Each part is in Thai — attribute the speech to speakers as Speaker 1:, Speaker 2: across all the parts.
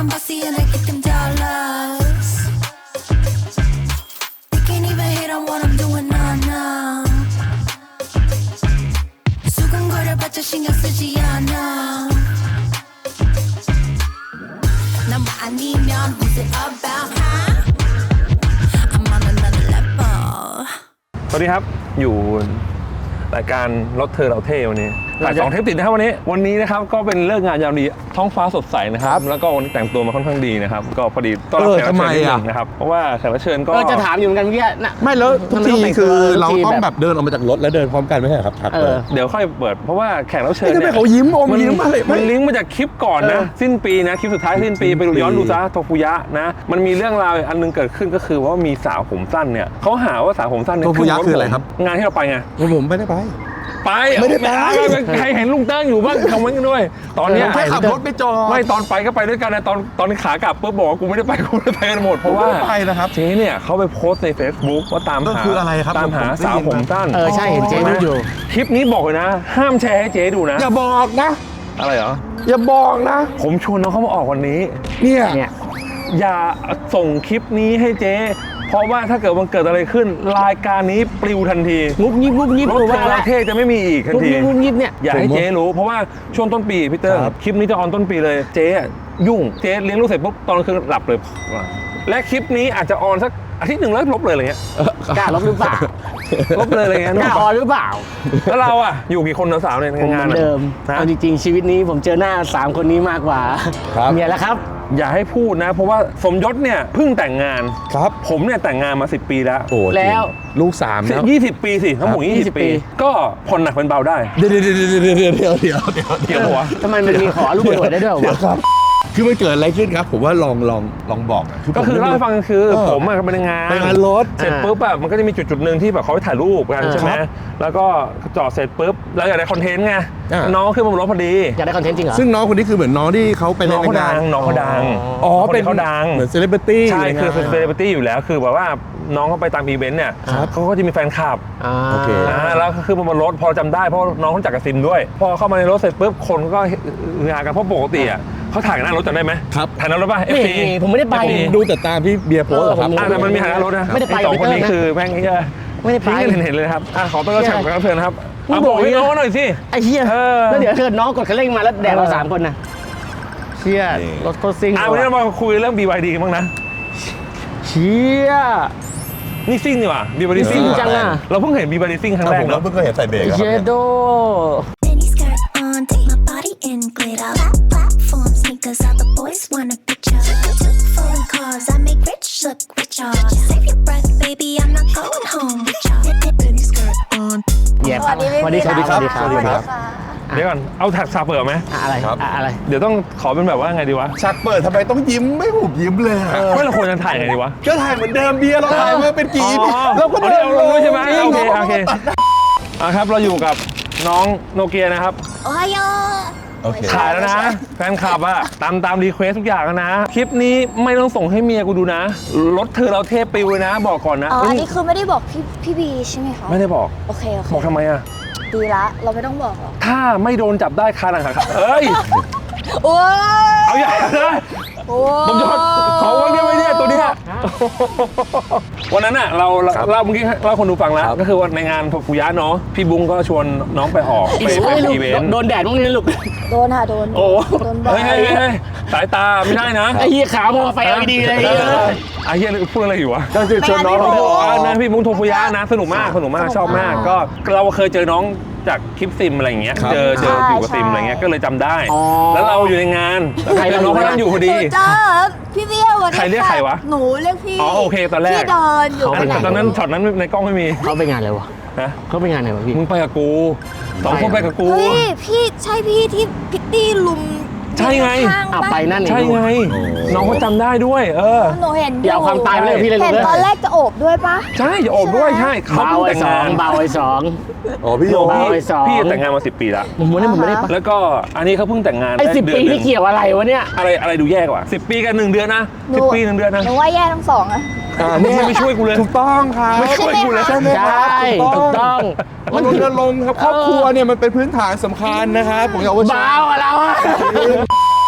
Speaker 1: I'm bossy and I get them dollars. They can't even hate on what I'm doing, nah, nah. 수근거려봤자 신경 쓰지 않아. 난 아니면 who's it about, huh? I'm on another level.
Speaker 2: สวัสดีครับ อยู่รายการรถเธอเราเท่วันนี้ ถ่ายสองเทปติดนะครับวันนี้ วันนี้นะครับก็เป็นเลิกงานยามดีท้องฟ้าสดใสนะครับ แล้วก็วันนี้แต่งตัวมาค่อนข้างดีนะครับ ก็พอดีต้อนรับ
Speaker 3: เออ
Speaker 2: แขกรับเชิญ
Speaker 3: ทำไม
Speaker 2: นิดนึ
Speaker 3: อะ
Speaker 2: งนะครับ เพราะว่าแขกรับเชิญก็
Speaker 4: ก็จะถามอยู่เหมือนกันเมื่อกี้น่ะ
Speaker 3: ไม่แล้วทุก
Speaker 4: มันไม่
Speaker 3: ที
Speaker 4: ต้องแต่ง
Speaker 3: คือ
Speaker 4: ตัว
Speaker 3: เรา
Speaker 4: ทุกที
Speaker 3: ต้อง
Speaker 4: แบบ
Speaker 3: แบบเดินออกมาจากรถแล้วเดินพร้อมกันไม่ใช่เหรอครับถัก
Speaker 4: เอ
Speaker 3: เปิ
Speaker 4: อ
Speaker 3: ด
Speaker 2: เดี๋ยวค่อยเปิดเพราะว่าแขกรับเชิญ
Speaker 3: เฮ้ยทำไม
Speaker 2: เนี่ย
Speaker 3: เขายิ้มอม
Speaker 2: มัน
Speaker 3: ยิ้มอะไรไม่
Speaker 2: มันลิงก์มาจากคลิปก่อนนะ
Speaker 3: เออ
Speaker 2: สิ้นปีนะคลิปสุดท้ายสิ้นปีไปดูย้อนดูซะโทฟุยะนะมันมีเรื่องราวอันหนึงเกิดขึ้นก็คือว่ามีสาวผมสั้นเนี่ยเขาหาว่าสาวผมสั้นเนี่ย
Speaker 3: โทฟุยะ
Speaker 2: ขึ้นถ
Speaker 3: คืออะไรครับ
Speaker 2: งานที่เราไปไง
Speaker 3: ผมไม่ได้ไป
Speaker 2: ไป
Speaker 3: ไม่ได้ไป
Speaker 2: ใครเห็นลุงเติ้งอยู่บ้างคอมเมนต์กันด้วย ตอนเนี้ย
Speaker 3: แค่ขับรถไปจอด
Speaker 2: ไม่ตอนไปก็ไปด้วยกันนะตอนตอนขากลับปุ๊บบอกว่ากูไม่ได้ไปกูไม่ได้ไปกันหมดเพราะว่า
Speaker 3: ไปนะครับ
Speaker 2: เจ๊เนี่ยเขาไปโพสต์ใน Facebook ว่าตาม
Speaker 3: ก็
Speaker 2: หา
Speaker 3: คืออะไรครับ
Speaker 2: ตามหา
Speaker 3: ผมได้
Speaker 2: สาว
Speaker 3: ยิน
Speaker 2: ผมสั้น
Speaker 4: เออใช่เห็นเจ๊พูดอยู่
Speaker 2: คลิปนี้บอกเลยนะ ห้ามแชร์ให้เจ๊ดูนะ
Speaker 3: อย่าบอกนะ
Speaker 2: อะไรเหรอ
Speaker 3: อย่าบอกนะ
Speaker 2: ผมชวนน้องเขามาออกวันนี้
Speaker 3: เนี่ย
Speaker 4: เนี่ย
Speaker 2: อย่าส่งคลิปนี้ให้เจ๊เพ ราะว่าถ้าเกิดมันเกิดอะไรขึ้น รายการนี้ปลิวทันที
Speaker 4: งุบยิบงุบยิบ
Speaker 2: รถ
Speaker 4: หรือ
Speaker 2: เท
Speaker 4: ว่าอะไร
Speaker 2: เทจะไม่มีอีกทัน
Speaker 4: งุบ
Speaker 2: ที
Speaker 4: ยิบงุบยิบเนี่ย
Speaker 2: อย่าให้เจ๊รู้เพราะว่าช่วงต้นปีพี่เติ้ง
Speaker 3: ครับ
Speaker 2: คลิปนี้จะออนต้นปีเลยเจ๊อะยุ่งเจ๊เลี้ยงลูกเสร็จปุ๊บตอนกลางคืนหลับเลย และคลิปนี้อาจจะออนสักอาทิตย์หนึ่งแล้วลบเลยอะไรเงี้ย
Speaker 4: กล้าลบหรือเปล่า
Speaker 2: ลบเลยอะไรเงี้ย
Speaker 4: กล้าออนหรือเปล่า
Speaker 2: แล้วเราอะอยู่กี่คนสาวๆใน
Speaker 4: ผมเห
Speaker 2: งา
Speaker 4: มื
Speaker 2: น
Speaker 4: อน
Speaker 2: อะ
Speaker 4: เดิม
Speaker 2: นะ
Speaker 4: เอาจริงๆชีวิตนี้ผมเจอหน้าสามคนนี้มากกว่า
Speaker 3: ครับ
Speaker 4: เมียแล้วครับ
Speaker 2: อย่าให้พูดนะ เพราะว่าสมยศเนี่ยเพิ่งแต่งงาน
Speaker 3: ครับ
Speaker 2: ผมเนี่ยแต่งงานมา 10 ปีแล้ว
Speaker 3: โอ้จริง
Speaker 4: แล้ว
Speaker 3: ลูกสามแล้ว
Speaker 2: ยี่สิบปีสิทั้งหมด
Speaker 3: ครับ
Speaker 2: ยี่สิบ
Speaker 4: 20
Speaker 2: ปี ก็ผ่อนหนักเป็นเบาได้
Speaker 3: เดี๋ยวเดี๋ยวเดี๋ยวเดี๋ยวเดี๋ยวเดี๋ยวเดี๋ยวเดี๋ยว
Speaker 2: เกี่ยวหัวะ
Speaker 4: ทำไมมันมีขอรูปตรวจได้ด้วยเหรอ
Speaker 3: เดี๋ยว
Speaker 4: วะ
Speaker 3: ครับ คือมันเกิดอะไรขึ้นครับ ผมว่าลองลองลองบอกหน่อย
Speaker 2: ก็คือ
Speaker 3: ผม
Speaker 2: เล่าให้ฟังคือ
Speaker 3: เออ
Speaker 2: ผมอะไปงาน
Speaker 3: ไปงานรถ
Speaker 2: เสร็จปุ๊บอะมันก็จะมีจุดจุดๆหนึ่งที่แบบเขาไปถ่ายรูปกัน
Speaker 4: อ่า
Speaker 2: ใช่ไหม
Speaker 3: ครับ
Speaker 2: แล้วก็จอดเสร็จปุ๊บแล้วอยากได้คอนเทนต์ไง
Speaker 3: อ่า
Speaker 2: น้องขึ้นมาบนรถพอดี
Speaker 4: อยากได้คอนเทนต์จริงเหรอ
Speaker 3: ซึ่งน้องคนนี้คือเหมือนน้องที่เขาไป
Speaker 2: น้องเขา
Speaker 3: ใน
Speaker 2: ดังน้องเขาดัง
Speaker 3: อ๋อ
Speaker 2: คนนี้
Speaker 3: เป็น
Speaker 2: เขาดัง
Speaker 3: เหมือนเซเลบริตี้
Speaker 2: ใช่คือเป็นเซเลบริตี้อยู่แล้วคือแบบว่าน้องเขาไปตามอีเวนต์เนี่ย
Speaker 3: ครับ
Speaker 2: เขาก็จะมีแฟนคลับ
Speaker 4: อ่า
Speaker 3: โอเค
Speaker 2: อ่าแล้วก็คือมาบนรถพอจำได้เพราะน้องเขารู้จักกับซิมด้วย พอเข้ามาในรถเสร็จปุ๊บคนก็งานกันเพราะปกติอะ เขาถ่ายหน้ารถจำได้ไหม
Speaker 3: ครับ
Speaker 2: ถ่ายหน้ารถป่ะ
Speaker 4: ไม่
Speaker 2: FC
Speaker 4: ผมไม่ได้ไป
Speaker 3: ผมดูแต่ตามที่เบียร์โพสต์อะครับ
Speaker 4: เออผม
Speaker 2: อ่าแต่มันมีถ่ายหน้ารถนะ
Speaker 4: ไม่ได้ไป
Speaker 2: อ้สองคนนี้
Speaker 4: กับพี่เติ้ลนะ
Speaker 2: คือแม่งเหี้ย
Speaker 4: ไม่ได้ไป
Speaker 2: ทิ้งกันเห็นๆเลยนะครับอะขอต้อนรับแขกรับเชิญนะครับ
Speaker 4: มึง
Speaker 2: เอา
Speaker 4: บบอ
Speaker 2: อกกให้
Speaker 4: อย่างนี้
Speaker 2: น้อง
Speaker 4: นะ
Speaker 2: หน่อยสิ
Speaker 4: ไอ้เหี้ย
Speaker 2: เออ
Speaker 4: แล้วเดี๋ยวเกิดน้องกดคันเร่งมาแล้วแดกเรา
Speaker 2: เออ
Speaker 4: สามคนนะเชี่ย
Speaker 3: นี่
Speaker 4: รถโคตรซิ่ง
Speaker 2: อะวันนี้เรามาคุยเรื่อง BYD กันบ้างนะ
Speaker 4: เชี่ย
Speaker 2: นี่ซิ่งดีกว่า BYD ซิ่ง
Speaker 4: ซิ่งจังอะ
Speaker 2: เราเพิ่งเห็น BYD ซิ่งครั้งแรก
Speaker 3: ผม
Speaker 2: เนาะ
Speaker 3: เพิ่งเคยเห็นใส่เบรกอะค
Speaker 4: เย
Speaker 3: รับ
Speaker 4: โด
Speaker 1: Mini skirt on, take my body in glitter. Plat- Platform sneakers, all the boys want a picture. Two foreign cars, I make rich look richer. Save your breath, baby, I'm not going home with y'all. Mini skirt on.
Speaker 4: เย่
Speaker 5: สวัสดีพี่
Speaker 4: สวัสดีครับ
Speaker 3: สวัสดีครับ
Speaker 4: สวัสดีครับ
Speaker 2: เดี๋ยวก่อน เอาแท็กซาเปิดไหม
Speaker 4: อะอะไร
Speaker 3: ครับ
Speaker 4: อะอะไร
Speaker 2: เดี๋ยวต้องขอเป็นแบบว่าไงดีวะ
Speaker 3: ฉากเปิดทำไมต้องยิ้มไม่หุบยิ้มเลยอะ
Speaker 2: ไม่เราควรจะถ่ายไงดีวะ
Speaker 3: ก็ถ่ายเหมือนเดิมเบียร์เราถ่ายมาเป็นกี่
Speaker 2: อ๋อ
Speaker 3: เราก็
Speaker 2: เอา
Speaker 3: เดิ
Speaker 2: เดี๋ย
Speaker 3: น
Speaker 2: วลงด้วยใช่ไหมโอเค
Speaker 3: รา
Speaker 2: โอเค
Speaker 3: ก็ตัดได้
Speaker 2: อะครับ เราอยู่กับน้องโนเกียนะครับ
Speaker 1: โอไฮโอ
Speaker 3: โอเค
Speaker 2: ถ่ายแล้วนะแฟนคลับอะตามตามรีเควสทุกอย่างแล้วนะ คลิปนี้ไม่ต้องส่งให้เมียกูดูนะ รถเธอเราเทปปิวเลยนะ บอกก่อนนะ
Speaker 5: อ๋อ
Speaker 2: เอ้
Speaker 5: อั
Speaker 2: ย
Speaker 5: นนี้คือไม่ได้บอกพี่พี่บีใช่ไหมคะ
Speaker 2: ไม่ได้บอก
Speaker 5: โอเคโอเค
Speaker 2: บอกทำไมอะ
Speaker 5: ดีละ เราไม่ต้องบอกหรอก
Speaker 2: ถ้าไม่โดนจับได้คาหลังขาเอ้ย
Speaker 5: โอ้ย
Speaker 2: เอาอย่างนั้นนะ
Speaker 5: โอ้
Speaker 2: ผมจะขอวันนี้ไว้เนี่ยตัวเนี้ยวันนั้นอะเราเรา
Speaker 3: ครับ
Speaker 2: เราเมื่อกี้เราคนดูฟังแล้ว ก็คือว่าในงานฟุยะเนาะพี่บุ้งก็ชวนน้องไปออกไปไป
Speaker 4: โอ้ยลูก
Speaker 2: อีเวนต์
Speaker 4: โดนแดดบ้างนี่ลูก
Speaker 5: โดนค่ะโดน
Speaker 2: โอ้
Speaker 5: โดนบ่อ
Speaker 2: เฮ้ย
Speaker 5: ย
Speaker 2: เฮ้ยเฮ้ยสายตาไม่ได้นะ
Speaker 4: ไอ้เหี้ยขาวมองไฟ LED เลย
Speaker 2: เออไอ้เหี้ยพูดอะไรอยู่วะ
Speaker 3: ก็คือชวนน้อง
Speaker 2: โอ้
Speaker 3: เรา
Speaker 2: โห
Speaker 3: ไปออก
Speaker 2: นะพี่บุ้งโทฟุยะนะสนุกมากสนุกมากชอบมาก ก็เราเคยเจอน้อง จากคลิปซิมอะไรอย่างเงี้ย
Speaker 3: ครับ
Speaker 2: เจอเจออยู่กับซิมอะไรเงี้ยก็เลยจำได้
Speaker 4: อ๋อ
Speaker 2: แล้วเราอยู่ในงานแล้วก็เจอน้องคนนั้นอยู่พอ
Speaker 5: ห
Speaker 2: ดี
Speaker 5: นูเจอพี่เบี้ยวันนี้
Speaker 2: ใครเรียกใครวะ
Speaker 5: หนูเรียกพี่
Speaker 2: อ๋อโอเคตอนแรก
Speaker 5: พี่เดินอยู่
Speaker 4: เขาไปไห
Speaker 2: แต่ตอนนั้นช็อตนั้นในกล้องไม่มี
Speaker 4: เขาไปงานอะไรวะ
Speaker 2: นะ
Speaker 4: เขาไปงานไหนวะพี่
Speaker 2: มึงไปกับกูสองคนไปกับกู
Speaker 5: เฮ้ยพี่ใช่พี่ที่พิตตี้ลุม
Speaker 2: ใช่ไง
Speaker 5: ข้าง
Speaker 4: อะ
Speaker 5: ๆ
Speaker 4: ไป
Speaker 5: ปะ
Speaker 4: นั่นเอง
Speaker 2: ใช่ไง น้องเขาจำได้ด้วย เออ
Speaker 5: หนูเห็น
Speaker 4: อย่าเอาความตายไปเลยพี่เลยลู
Speaker 5: เห็
Speaker 4: ก
Speaker 5: น
Speaker 4: เลย
Speaker 5: ตอนแรกจะโอบด้วยปะ
Speaker 2: ใช่อย่าโอบด้วยใช่เขา
Speaker 4: เบา
Speaker 2: เพิ่ง
Speaker 4: ไอ้
Speaker 2: แต่ง
Speaker 4: สอง
Speaker 2: งาน
Speaker 4: เบาไอ้สอง
Speaker 3: อ๋อพี่โย
Speaker 4: เบา
Speaker 2: พี่
Speaker 4: ไอ้สอง
Speaker 2: พี่แต่งงานมาสิปีละ
Speaker 4: ผมวันนี้ผมไม่ได้ไป
Speaker 2: แล้วก็อันนี้เขาเพิ่งแต่งงาน
Speaker 4: ไอ้
Speaker 2: ด้
Speaker 4: สิบ
Speaker 2: เดือน
Speaker 4: ปี
Speaker 2: หนึ่
Speaker 4: นี่
Speaker 2: ง
Speaker 4: เกี่ยวอะไรวะเนี่ย
Speaker 2: อะไรอะไรดูแย่กว่าสิบปีกันหนึ่งเดือนนะ
Speaker 5: หนู
Speaker 2: สิบปีหนึ่งเดือนนะ
Speaker 5: หนูว่าแย่ทั้งสองอะ
Speaker 3: อ่า
Speaker 2: มึง
Speaker 3: เนี่ย
Speaker 2: ไม่ช่วยกูเลย
Speaker 3: ถูกต้องครับ
Speaker 2: ไม่ช่วยกูเลย
Speaker 3: ใช่ไหม
Speaker 4: ใช
Speaker 3: ครับ่
Speaker 4: ถูกต้อง
Speaker 3: มันรณรงค์ครับครอบครัวเนี่ยมันเป็นพื้นฐานสำคัญนะครับผมอยากว่า
Speaker 4: เบาอะเราอะ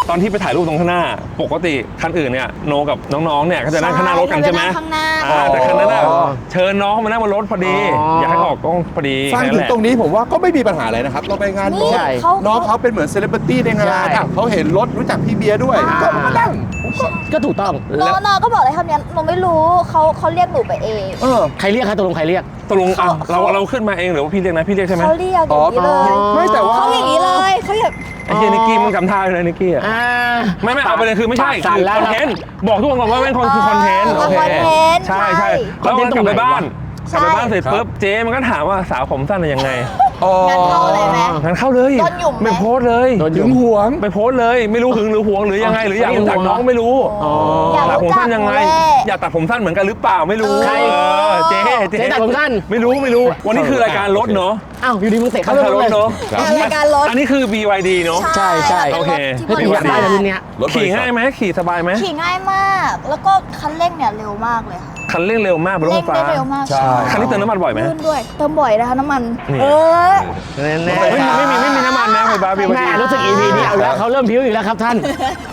Speaker 2: ตอนที่ไปถ่ายรูปตรงข้างหน้า ปกติคันอื่นเนี่ยโนกับน้องๆเนี่ยก็จะนั่งข้างหน้ารถกันใช่ไหม
Speaker 5: ข้างหน้า
Speaker 2: อ่าแต่คันนั้นน่ะ
Speaker 3: อ๋อ
Speaker 2: เชิญน้องมานั่งบนรถพอดี
Speaker 4: อ๋อ
Speaker 2: อ
Speaker 4: อ
Speaker 2: ยากให้ออกกล้องพอดี
Speaker 3: ฟัง
Speaker 2: แค่
Speaker 3: ถึ
Speaker 2: นั้น
Speaker 3: ง
Speaker 2: แหละ
Speaker 3: ตรงนี้ผมว่าก็ไม่มีปัญหาอะไรนะครับ เราไปงาน
Speaker 5: นี่
Speaker 3: รถ
Speaker 4: ใช่
Speaker 5: เขา
Speaker 3: น้องเขาเป็นเหมือนเซเลบริตี้ในงาน
Speaker 4: ใช่
Speaker 3: อะเขาเห็นรถรู้จักพี่เบียร์ด้วย
Speaker 5: อ่า
Speaker 3: ก็มานั่ง
Speaker 4: ก็ถูกต้อง
Speaker 5: น้องน้องก็บอกเลยคำนี้หนูไม่รู้เขาเขาเรียกหนูไปเอง
Speaker 3: เออ
Speaker 4: ใครเรียกคะตกลงใครเรียก
Speaker 2: ตกลงอะ
Speaker 5: เขา
Speaker 2: เราเราขึ้นมาเองหรือว่าพี่เรียกนะพี่เรียกใช่ไหม
Speaker 5: เขาเรียกอย่างนี้เลย
Speaker 3: ไม่แต่ว่า
Speaker 5: เขาอย่างนี้เลยเขาแบบ
Speaker 2: ไอ้เฮียนิกกี้มึงจำท่าเลยนิกกี้อะ
Speaker 4: อ่า
Speaker 2: ไม่ไม่เอาไปเลยคือไม่ใช่
Speaker 4: ปากสั่น
Speaker 2: คือ
Speaker 4: แล้ว
Speaker 2: คอนเทนต์บอกทุกคนก่อนว่าเป็นคนคือคอนเทนต์
Speaker 5: อ๋อ
Speaker 2: โอเค
Speaker 5: คอนเทนต์
Speaker 2: ใช่ใช่
Speaker 5: ใช่
Speaker 2: แล้วมันกลับไปบ้านก
Speaker 5: ใช่
Speaker 2: ลับไปบ้านเสร็จปุ๊บเจ๊มันก็ถามว่าสาวผมสั้นเป็นยังไง
Speaker 3: อ๋อ
Speaker 5: งั้นเข้าเลยไหม
Speaker 2: งั้นเข้าเลย
Speaker 5: โดนหยุ่มไหม
Speaker 2: ไม่โพสต์เลย
Speaker 4: โดนห
Speaker 3: ถึ
Speaker 4: ยุ่
Speaker 3: ง
Speaker 4: ม
Speaker 3: หวง
Speaker 2: ไปโพสต์เลย ไม่รู้หึงหรือหวงหรือยังไงหรืออยากรู้จักน้องไม่รู้
Speaker 4: อ๋อ
Speaker 5: อยาก
Speaker 2: ตัดผม
Speaker 5: รู้จั
Speaker 2: สั้
Speaker 5: ก
Speaker 2: นยังไง
Speaker 5: แหละ
Speaker 2: อยากตัดผมสั้นเหมือนกันหรือเปล่าไม่รู้
Speaker 5: ใคร
Speaker 2: เออเจ๊
Speaker 4: เจ๊ตัดผมสั้น
Speaker 2: ไม่รู้ไม่รู้ วันนี้คือรายการรถเนาะ
Speaker 4: อ้าวอยู่ดีมึงเตะ
Speaker 2: ราย
Speaker 4: เข้า
Speaker 2: การรถ
Speaker 4: เลย
Speaker 2: เนาะ
Speaker 3: ครับ
Speaker 5: รายการรถ
Speaker 2: อันนี้คือ BYD เนาะ
Speaker 4: ใช่ใช่
Speaker 2: โอเค
Speaker 4: เฮ้ยแต่อยากได้นะรุ่นเนี้ย
Speaker 3: รถบริ
Speaker 2: ขี่
Speaker 3: ษัท
Speaker 2: ง่ายไหมขี่สบายไหม
Speaker 5: ขี่ง่ายมาก แล้วก็คันเร่งเนี่ยเร็วมากเลยค่ะ
Speaker 2: คันเร่งเร็วมากบนรถ
Speaker 5: เร่
Speaker 2: ไฟ
Speaker 5: ง
Speaker 2: ฟ้า
Speaker 5: ได้เร็วมาก
Speaker 3: ใช่
Speaker 2: คันนี้เติมน้ำมันบ่อยไหม
Speaker 5: ลื่นด้วยเติมบ่อยนะคะน้ำมัน
Speaker 2: นี่
Speaker 5: เออ
Speaker 4: แน่
Speaker 2: ไม่มีไม่มีไม่มีน้ำมันนะไฟฟ้า
Speaker 4: ๆ
Speaker 2: BYD
Speaker 4: แม่รู้สึก EP นี้เอาแล้วเขาเริ่มพิ้วอีกแล้วครับท่าน